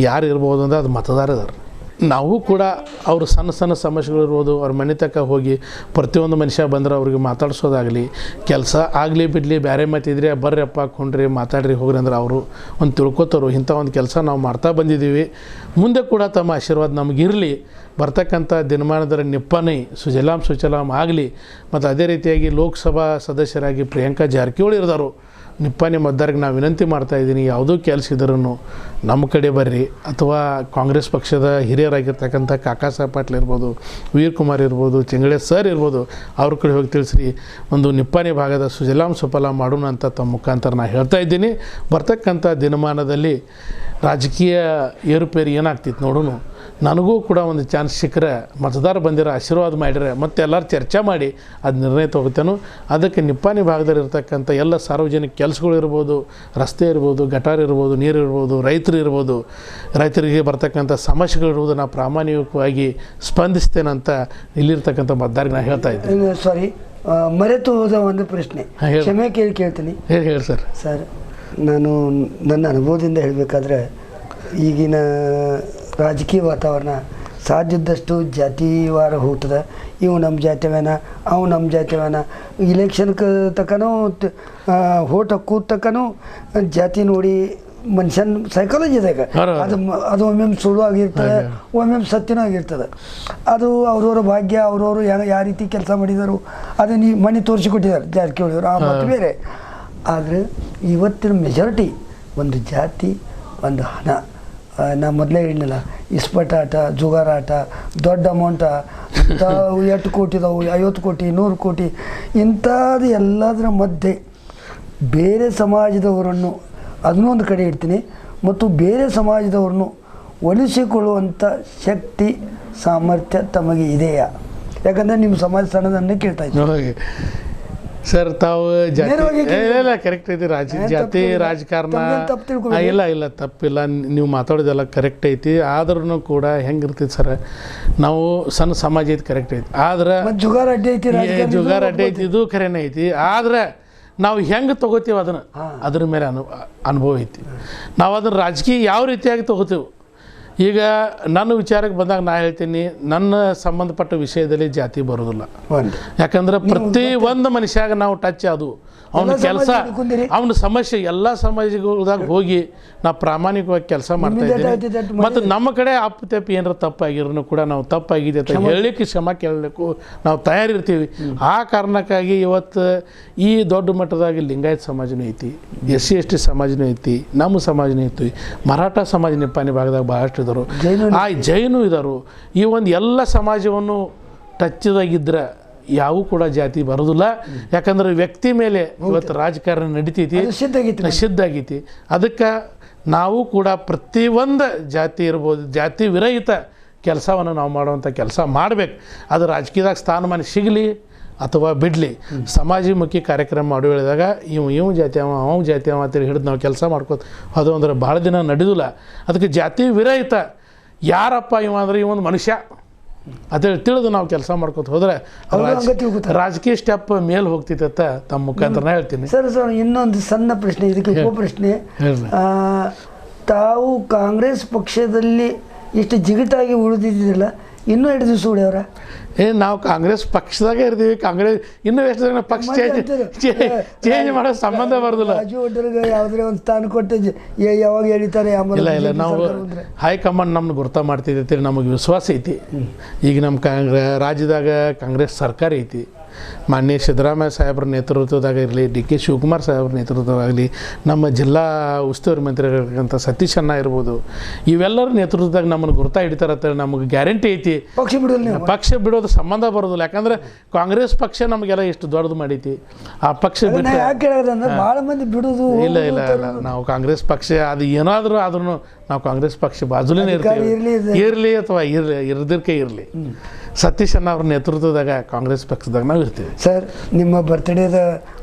ಯಾರು ಇರ್ಬೋದು ಅಂದರೆ ಅದು ಮತದಾರ ಇದಾರೆ ನಾವು ಕೂಡ ಅವರು ಸಣ್ಣ ಸಣ್ಣ ಸಮಸ್ಯೆಗಳಿರ್ಬೋದು ಅವ್ರ ಮನೆ ತಕ್ಕ ಹೋಗಿ ಪ್ರತಿಯೊಂದು ಮನುಷ್ಯ ಬಂದ್ರೆ ಅವ್ರಿಗೆ ಮಾತಾಡ್ಸೋದಾಗಲಿ, ಕೆಲಸ ಆಗಲಿ ಬಿಡಲಿ ಬೇರೆ ಮತ್ತಿದ್ರೆ ಬರ್ರಪ್ಪ ಕೊಂಡ್ರಿ ಮಾತಾಡ್ರಿ ಹೋಗ್ರಿ ಅಂದ್ರೆ ಅವರು ಒಂದು ತಿಳ್ಕೊತಾರು ಇಂಥ ಒಂದು ಕೆಲಸ ನಾವು ಮಾಡ್ತಾ ಬಂದಿದ್ದೀವಿ. ಮುಂದೆ ಕೂಡ ತಮ್ಮ ಆಶೀರ್ವಾದ ನಮಗಿರಲಿ. ಬರ್ತಕ್ಕಂಥ ದಿನಮಾನದ ನಿಪ್ಪನೆ ಸುಜಲಾಂ ಸುಜಲಾಂ ಆಗಲಿ. ಮತ್ತು ಅದೇ ರೀತಿಯಾಗಿ ಲೋಕಸಭಾ ಸದಸ್ಯರಾಗಿ ಪ್ರಿಯಾಂಕಾ ಜಾರಕಿಹೊಳಿ ಇರ್ದಾರು. ನಿಪ್ಪಾಣಿ ಮದ್ದಾರಿಗೆ ನಾನು ವಿನಂತಿ ಮಾಡ್ತಾ ಇದ್ದೀನಿ, ಯಾವುದೋ ಕೆಲಸ ಇದ್ರೂ ನಮ್ಮ ಕಡೆ ಬರ್ರಿ. ಅಥವಾ ಕಾಂಗ್ರೆಸ್ ಪಕ್ಷದ ಹಿರಿಯರಾಗಿರ್ತಕ್ಕಂಥ ಕಾಕಾ ಸಾಹೇಬ್ ಪಾಟೀಲ್ ಇರ್ಬೋದು, ವೀರ್ ಕುಮಾರ್ ಇರ್ಬೋದು ಚಿಂಗಳೆ ಸರ್ ಇರ್ಬೋದು, ಅವ್ರ ಕಡೆ ಹೋಗಿ ತಿಳಿಸ್ರಿ. ಒಂದು ನಿಪ್ಪಾಣಿ ಭಾಗದ ಸುಜಲಾಂ ಸುಫಲ ಮಾಡೋಣ ಅಂತ ತಮ್ಮ ಮುಖಾಂತರ ನಾನು ಹೇಳ್ತಾ ಇದ್ದೀನಿ. ಬರ್ತಕ್ಕಂಥ ದಿನಮಾನದಲ್ಲಿ ರಾಜಕೀಯ ಏರುಪೇರು ಏನಾಗ್ತಿತ್ತು ನೋಡೋನು. ನನಗೂ ಕೂಡ ಒಂದು ಚಾನ್ಸ್ ಸಿಕ್ಕರೆ ಮತದಾರ ಬಂದಿರ ಆಶೀರ್ವಾದ ಮಾಡಿರೆ ಮತ್ತೆ ಎಲ್ಲರೂ ಚರ್ಚೆ ಮಾಡಿ ಅದು ನಿರ್ಣಯ ತೊಗೋತೇನು. ಅದಕ್ಕೆ ನಿಪ್ಪಾಣಿ ಭಾಗದಲ್ಲಿ ಇರ್ತಕ್ಕಂಥ ಎಲ್ಲ ಸಾರ್ವಜನಿಕ ಕೆಲಸಗಳು ಇರ್ಬೋದು ರಸ್ತೆ ಇರ್ಬೋದು ಗಟಾರ್ ಇರ್ಬೋದು ನೀರು ಇರ್ಬೋದು ರೈತರು ಇರ್ಬೋದು ರೈತರಿಗೆ ಬರ್ತಕ್ಕಂಥ ಸಮಸ್ಯೆಗಳಿರ್ಬೋದು ನಾವು ಪ್ರಾಮಾಣಿಕವಾಗಿ ಸ್ಪಂದಿಸ್ತೇನಂತ ಇಲ್ಲಿರ್ತಕ್ಕಂಥ ಮತದಾರಿಗೆ ನಾನು ಹೇಳ್ತಾ ಇದ್ದೀನಿ. ಸಾರಿ ಮರೆತು ಹೋದ ಒಂದು ಪ್ರಶ್ನೆ. ಕ್ಷಮೆ ಕೇಳಿ ಕೇಳ್ತೀನಿ. ಹೇಳಿ ಹೇಳಿ ಸರ್. ಸರ್ ನಾನು ನನ್ನ ಅನುಭವದಿಂದ ಹೇಳಬೇಕಾದ್ರೆ ಈಗಿನ ರಾಜಕೀಯ ವಾತಾವರಣ ಸಾಧ್ಯದಷ್ಟು ಜಾತಿವಾರ ಹೋಗ್ತದೆ. ಇವು ನಮ್ಮ ಜಾತಿವೇನ ಅವು ನಮ್ಮ ಜಾತಿವೇನ ಇಲೆಕ್ಷನ್ಗೆ ತಕ್ಕನೂ ಹೋಟ್ ಹಕ್ಕು ತಕ್ಕನೂ ಜಾತಿ ನೋಡಿ ಮನುಷ್ಯನ ಸೈಕಾಲಜಿ ಇದಾಗ ಅದು ಅದು ಒಮ್ಮೊಮ್ಮೆ ಸುಳ್ಳು ಆಗಿರ್ತದೆ ಒಮ್ಮೊಮ್ಮೆ ಸತ್ಯನೂ ಆಗಿರ್ತದೆ. ಅದು ಅವ್ರವ್ರ ಭಾಗ್ಯ ಅವ್ರವರು ಯಾವ ಯಾವ ರೀತಿ ಕೆಲಸ ಮಾಡಿದರು ಅದು ನೀ ಮನೆ ತೋರಿಸಿಕೊಟ್ಟಿದ್ದಾರೆ ಜಾರಕಿಹೊಳಿಯವರು ಆ ಮತ್ತು ಬೇರೆ. ಆದರೆ ಇವತ್ತಿನ ಮೆಜಾರಿಟಿ ಒಂದು ಜಾತಿ, ಒಂದು ಹಣ. ನಾ ಮೊದಲೇ ಹೇಳಿನಲ್ಲ ಇಸ್ಪಟಾಟ, ಜುಗಾರಾಟ, ದೊಡ್ಡ ಅಮೌಂಟ ಎಂಟು ಕೋಟಿದವು ಐವತ್ತು ಕೋಟಿ ನೂರು ಕೋಟಿ, ಇಂಥದ್ದು ಎಲ್ಲದರ ಮಧ್ಯೆ ಬೇರೆ ಸಮಾಜದವರನ್ನು ಅದನ್ನೊಂದು ಕಡೆ ಇಡ್ತೀನಿ, ಮತ್ತು ಬೇರೆ ಸಮಾಜದವ್ರನ್ನು ಒಲಿಸಿಕೊಳ್ಳುವಂಥ ಶಕ್ತಿ, ಸಾಮರ್ಥ್ಯ ತಮಗೆ ಇದೆಯಾ? ಯಾಕಂದರೆ ನಿಮ್ಮ ಸಮಾಜ ಸಣ್ಣದನ್ನೇ ಕೇಳ್ತಾ ಇದ್ದೀನಿ. ಸರ್ ತಾವು ಜಾತಿ ಇಲ್ಲ ಕರೆಕ್ಟ್ ಐತಿ ರಾಜ ಜಾತಿ. ರಾಜಕಾರಣ ಇಲ್ಲ ಇಲ್ಲ ತಪ್ಪಿಲ್ಲ. ನೀವು ಮಾತಾಡೋದೆಲ್ಲ ಕರೆಕ್ಟ್ ಐತಿ. ಆದ್ರೂ ಕೂಡ ಹೆಂಗಿರ್ತೈತಿ ಸರ್? ನಾವು ಸಣ್ಣ ಸಮಾಜ ಐತಿ ಕರೆಕ್ಟ್ ಐತಿ. ಆದ್ರೆ ಜುಗಾರ ಅಡ್ಡಿ ಐತಿ ಜುಗಾರ ಅಡ್ಡಿ ಐತಿ ಇದು ಖರೇನೆ ಐತಿ. ಆದ್ರೆ ನಾವು ಹೆಂಗೆ ತಗೋತೀವಿ ಅದನ್ನು. ಅದ್ರ ಮೇಲೆ ಅನು ಅನುಭವ ಐತಿ. ನಾವು ಅದನ್ನ ರಾಜಕೀಯ ಯಾವ ರೀತಿಯಾಗಿ ತಗೋತೀವಿ? ಈಗ ನನ್ನ ವಿಚಾರಕ್ಕೆ ಬಂದಾಗ ನಾ ಹೇಳ್ತೀನಿ ನನ್ನ ಸಂಬಂಧಪಟ್ಟ ವಿಷಯದಲ್ಲಿ ಜಾತಿ ಬರೋದಿಲ್ಲ ಯಾಕಂದ್ರೆ ಪ್ರತಿ ಒಂದು ಮನುಷ್ಯಾಗ ನಾವು ಟಚ್ ಅದು. ಅವನ ಕೆಲಸ ಅವನ ಸಮಸ್ಯೆ ಎಲ್ಲ ಸಮಾಜಗಳದಾಗ ಹೋಗಿ ನಾವು ಪ್ರಾಮಾಣಿಕವಾಗಿ ಕೆಲಸ ಮಾಡ್ತಾ ಇದ್ದೀನಿ. ದಾಟಿ ಮತ್ತು ನಮ್ಮ ಕಡೆ ಅಪ್ಪು ತಪ್ಪು ಏನಾರ ತಪ್ಪಾಗಿರೋನು ಕೂಡ ನಾವು ತಪ್ಪಾಗಿದೆ ಅಂತ ಹೇಳಲಿಕ್ಕೆ ಕ್ಷಮ ಕೇಳಲಿಕ್ಕೂ ನಾವು ತಯಾರಿರ್ತೀವಿ. ಆ ಕಾರಣಕ್ಕಾಗಿ ಇವತ್ತು ಈ ದೊಡ್ಡ ಮಟ್ಟದಾಗ ಲಿಂಗಾಯತ್ ಸಮಾಜನೂ ಐತಿ ಎಸ್ ಸಿ ಎಸ್ ಟಿ ಸಮಾಜನೂ ಐತಿ ನಮ್ಮ ಸಮಾಜನೂ ಐತಿ ಮರಾಠ ಸಮಾಜ ನಿಪ್ಪಾಣಿ ಭಾಗದಾಗ ಭಾಳಷ್ಟು ಜೈನು ಆ ಜೈನು ಇದ್ದರು. ಈ ಒಂದು ಎಲ್ಲ ಸಮಾಜವನ್ನು ಟಚ್ದಾಗಿದ್ದರೆ ಯಾವೂ ಕೂಡ ಜಾತಿ ಬರೋದಿಲ್ಲ. ಯಾಕಂದ್ರೆ ವ್ಯಕ್ತಿ ಮೇಲೆ ಇವತ್ತು ರಾಜಕಾರಣ ನಡಿತೈತಿ. ಸಿದ್ಧ ಆಗೈತಿ ಅದಕ್ಕೆ ನಾವು ಕೂಡ ಪ್ರತಿಯೊಂದು ಜಾತಿ ಇರ್ಬೋದು ಜಾತಿ ವಿರಹಿತ ಕೆಲಸವನ್ನು ನಾವು ಮಾಡುವಂಥ ಕೆಲಸ ಮಾಡಬೇಕು. ಅದು ರಾಜಕೀಯದಾಗ ಸ್ಥಾನಮಾನ ಸಿಗಲಿ. ಅಥವಾ ಬಿಡಲಿ ಸಮಾಜಮುಖಿ ಕಾರ್ಯಕ್ರಮ ಮಾಡಿ ಹೇಳಿದಾಗ ಇವು ಇವು ಜಾತಿ ಅವ ಅವ ಜಾತಿ ಅವ ಅಂತೇಳಿ ಹಿಡಿದು ನಾವು ಕೆಲಸ ಮಾಡ್ಕೋತ ಅದು ಅಂದ್ರೆ ಭಾಳ ದಿನ ನಡೆದಿಲ್ಲ. ಅದಕ್ಕೆ ಜಾತಿ ವಿರಹಿತ. ಯಾರಪ್ಪ ಇವ ಅಂದ್ರೆ ಇವೊಂದು ಮನುಷ್ಯ. ಅಂತೇಳಿ ತಿಳಿದು ನಾವು ಕೆಲಸ ಮಾಡ್ಕೊತ ಹೋದ್ರೆ. ರಾಜಕೀಯ ಸ್ಟೆಪ್ ಮೇಲೆ ಹೋಗ್ತಿತ್ತ ತಮ್ಮ ಮುಖಾಂತರ ಹೇಳ್ತೀನಿ. ಸರ್ ಸರ್ ಇನ್ನೊಂದು ಸಣ್ಣ ಪ್ರಶ್ನೆ ಇದಕ್ಕೆ ಪ್ರಶ್ನೆ ತಾವು ಕಾಂಗ್ರೆಸ್ ಪಕ್ಷದಲ್ಲಿ ಇಷ್ಟು ಜಿಗಿಟಾಗಿ ಉಳಿದಿದ್ದಿಲ್ಲ ಇನ್ನೂ ಎರಡು ದಿವಸ ಉಳಿಯವ್ರ ಏ ನಾವು ಕಾಂಗ್ರೆಸ್ ಪಕ್ಷದಾಗೆ ಇರ್ತೀವಿ. ಕಾಂಗ್ರೆಸ್ ಇನ್ನೂ ಎಷ್ಟು ಜನ ಪಕ್ಷ ಚೇಂಜ್ ಚೇಂಜ್ ಮಾಡೋ ಸಂಬಂಧ ಬರೋದಿಲ್ಲ. ರಾಜು ಒಡ್ಡರ್ಗೆ ಯಾವುದೇ ಒಂದು ಸ್ಥಾನ ಕೊಟ್ಟು ಯಾವಾಗ ಎಳಿತಾರೆ ಇಲ್ಲ ಇಲ್ಲ ನಾವು. ಹೈಕಮಾಂಡ್ ನಮ್ಗೆ ಗುರ್ತ ಮಾಡ್ತಿದ್ದೀರಿ ನಮಗೆ ವಿಶ್ವಾಸ ಐತಿ. ಈಗ ನಮ್ಮ ಕಾಂಗ್ರೆ ರಾಜ್ಯದಾಗ ಕಾಂಗ್ರೆಸ್ ಸರ್ಕಾರ ಐತಿ. ಮಾನ್ಯ ಸಿದ್ದರಾಮಯ್ಯ ಸಾಹೇಬ್ರ ನೇತೃತ್ವದಾಗಿರಲಿ ಡಿ ಕೆ ಶಿವಕುಮಾರ್ ಸಾಹೇಬ್ರ ನೇತೃತ್ವದಾಗಲಿ ನಮ್ಮ ಜಿಲ್ಲಾ ಉಸ್ತುವಾರಿ ಮಂತ್ರಿಗಳಿರ್ತಕ್ಕಂಥ ಸತೀಶ್ ಅಣ್ಣ ಇರ್ಬೋದು ಇವೆಲ್ಲರ ನೇತೃತ್ವದಾಗ ನಮ್ಮನ್ನು ಗುರ್ತ ಹಿಡಿತಾರತ್ತ ನಮಗೆ ಗ್ಯಾರಂಟಿ ಐತಿ. ಪಕ್ಷ ಬಿಡೋಲ್ಲ ಪಕ್ಷ ಬಿಡೋದು ಸಂಬಂಧ ಬರೋದಿಲ್ಲ ಯಾಕಂದ್ರೆ ಕಾಂಗ್ರೆಸ್ ಪಕ್ಷ ನಮಗೆಲ್ಲ ಇಷ್ಟು ದೊಡ್ಡದು ಮಾಡೈತಿ. ಆ ಪಕ್ಷ ಬಿಟ್ಟು ಭಾಳ ಮಂದಿ ಬಿಡೋದು ಇಲ್ಲ ಇಲ್ಲ ಇಲ್ಲ. ನಾವು ಕಾಂಗ್ರೆಸ್ ಪಕ್ಷ ಅದು ಏನಾದರೂ ಆದ್ರೂ ನಾವು ಕಾಂಗ್ರೆಸ್ ಪಕ್ಷ ಬಾಜುಲೇ ಇರ್ತೀವಿ. ಇರ್ಲಿ ಇರಲಿ ಅಥವಾ ಇರಲಿ ಇರದಿರ್ಕೆ ಇರಲಿ. ಸತೀಶ್ ಅಣ್ಣ ಅವ್ರ ನೇತೃತ್ವದಾಗ ಕಾಂಗ್ರೆಸ್ ಪಕ್ಷದಾಗ ನಾವು ಇರ್ತೀವಿ ಸರ್ ನಿಮ್ಮ ಬರ್ತ್ಡೇದ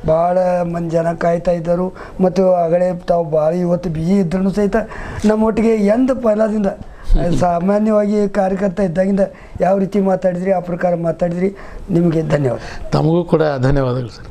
ಭಾಳ ಮಂದಿ ಜನ ಕಾಯ್ತಾ ಇದ್ದರು ಮತ್ತು ಆಗಲೇ ತಾವು ಭಾಳ ಇವತ್ತು ಬಿಜಿ ಇದ್ರೂ ಸಹಿತ ನಮ್ಮೊಟ್ಟಿಗೆ ಎಂದ ಪೈಲಾದಿಂದ ಸಾಮಾನ್ಯವಾಗಿ ಕಾರ್ಯಕರ್ತ ಇದ್ದಾಗಿಂದ ಯಾವ ರೀತಿ ಮಾತಾಡಿದ್ರಿ ಆ ಪ್ರಕಾರ ಮಾತಾಡಿದ್ರಿ ನಿಮಗೆ ಧನ್ಯವಾದ. ತಮಗೂ ಕೂಡ ಧನ್ಯವಾದಗಳು ಸರ್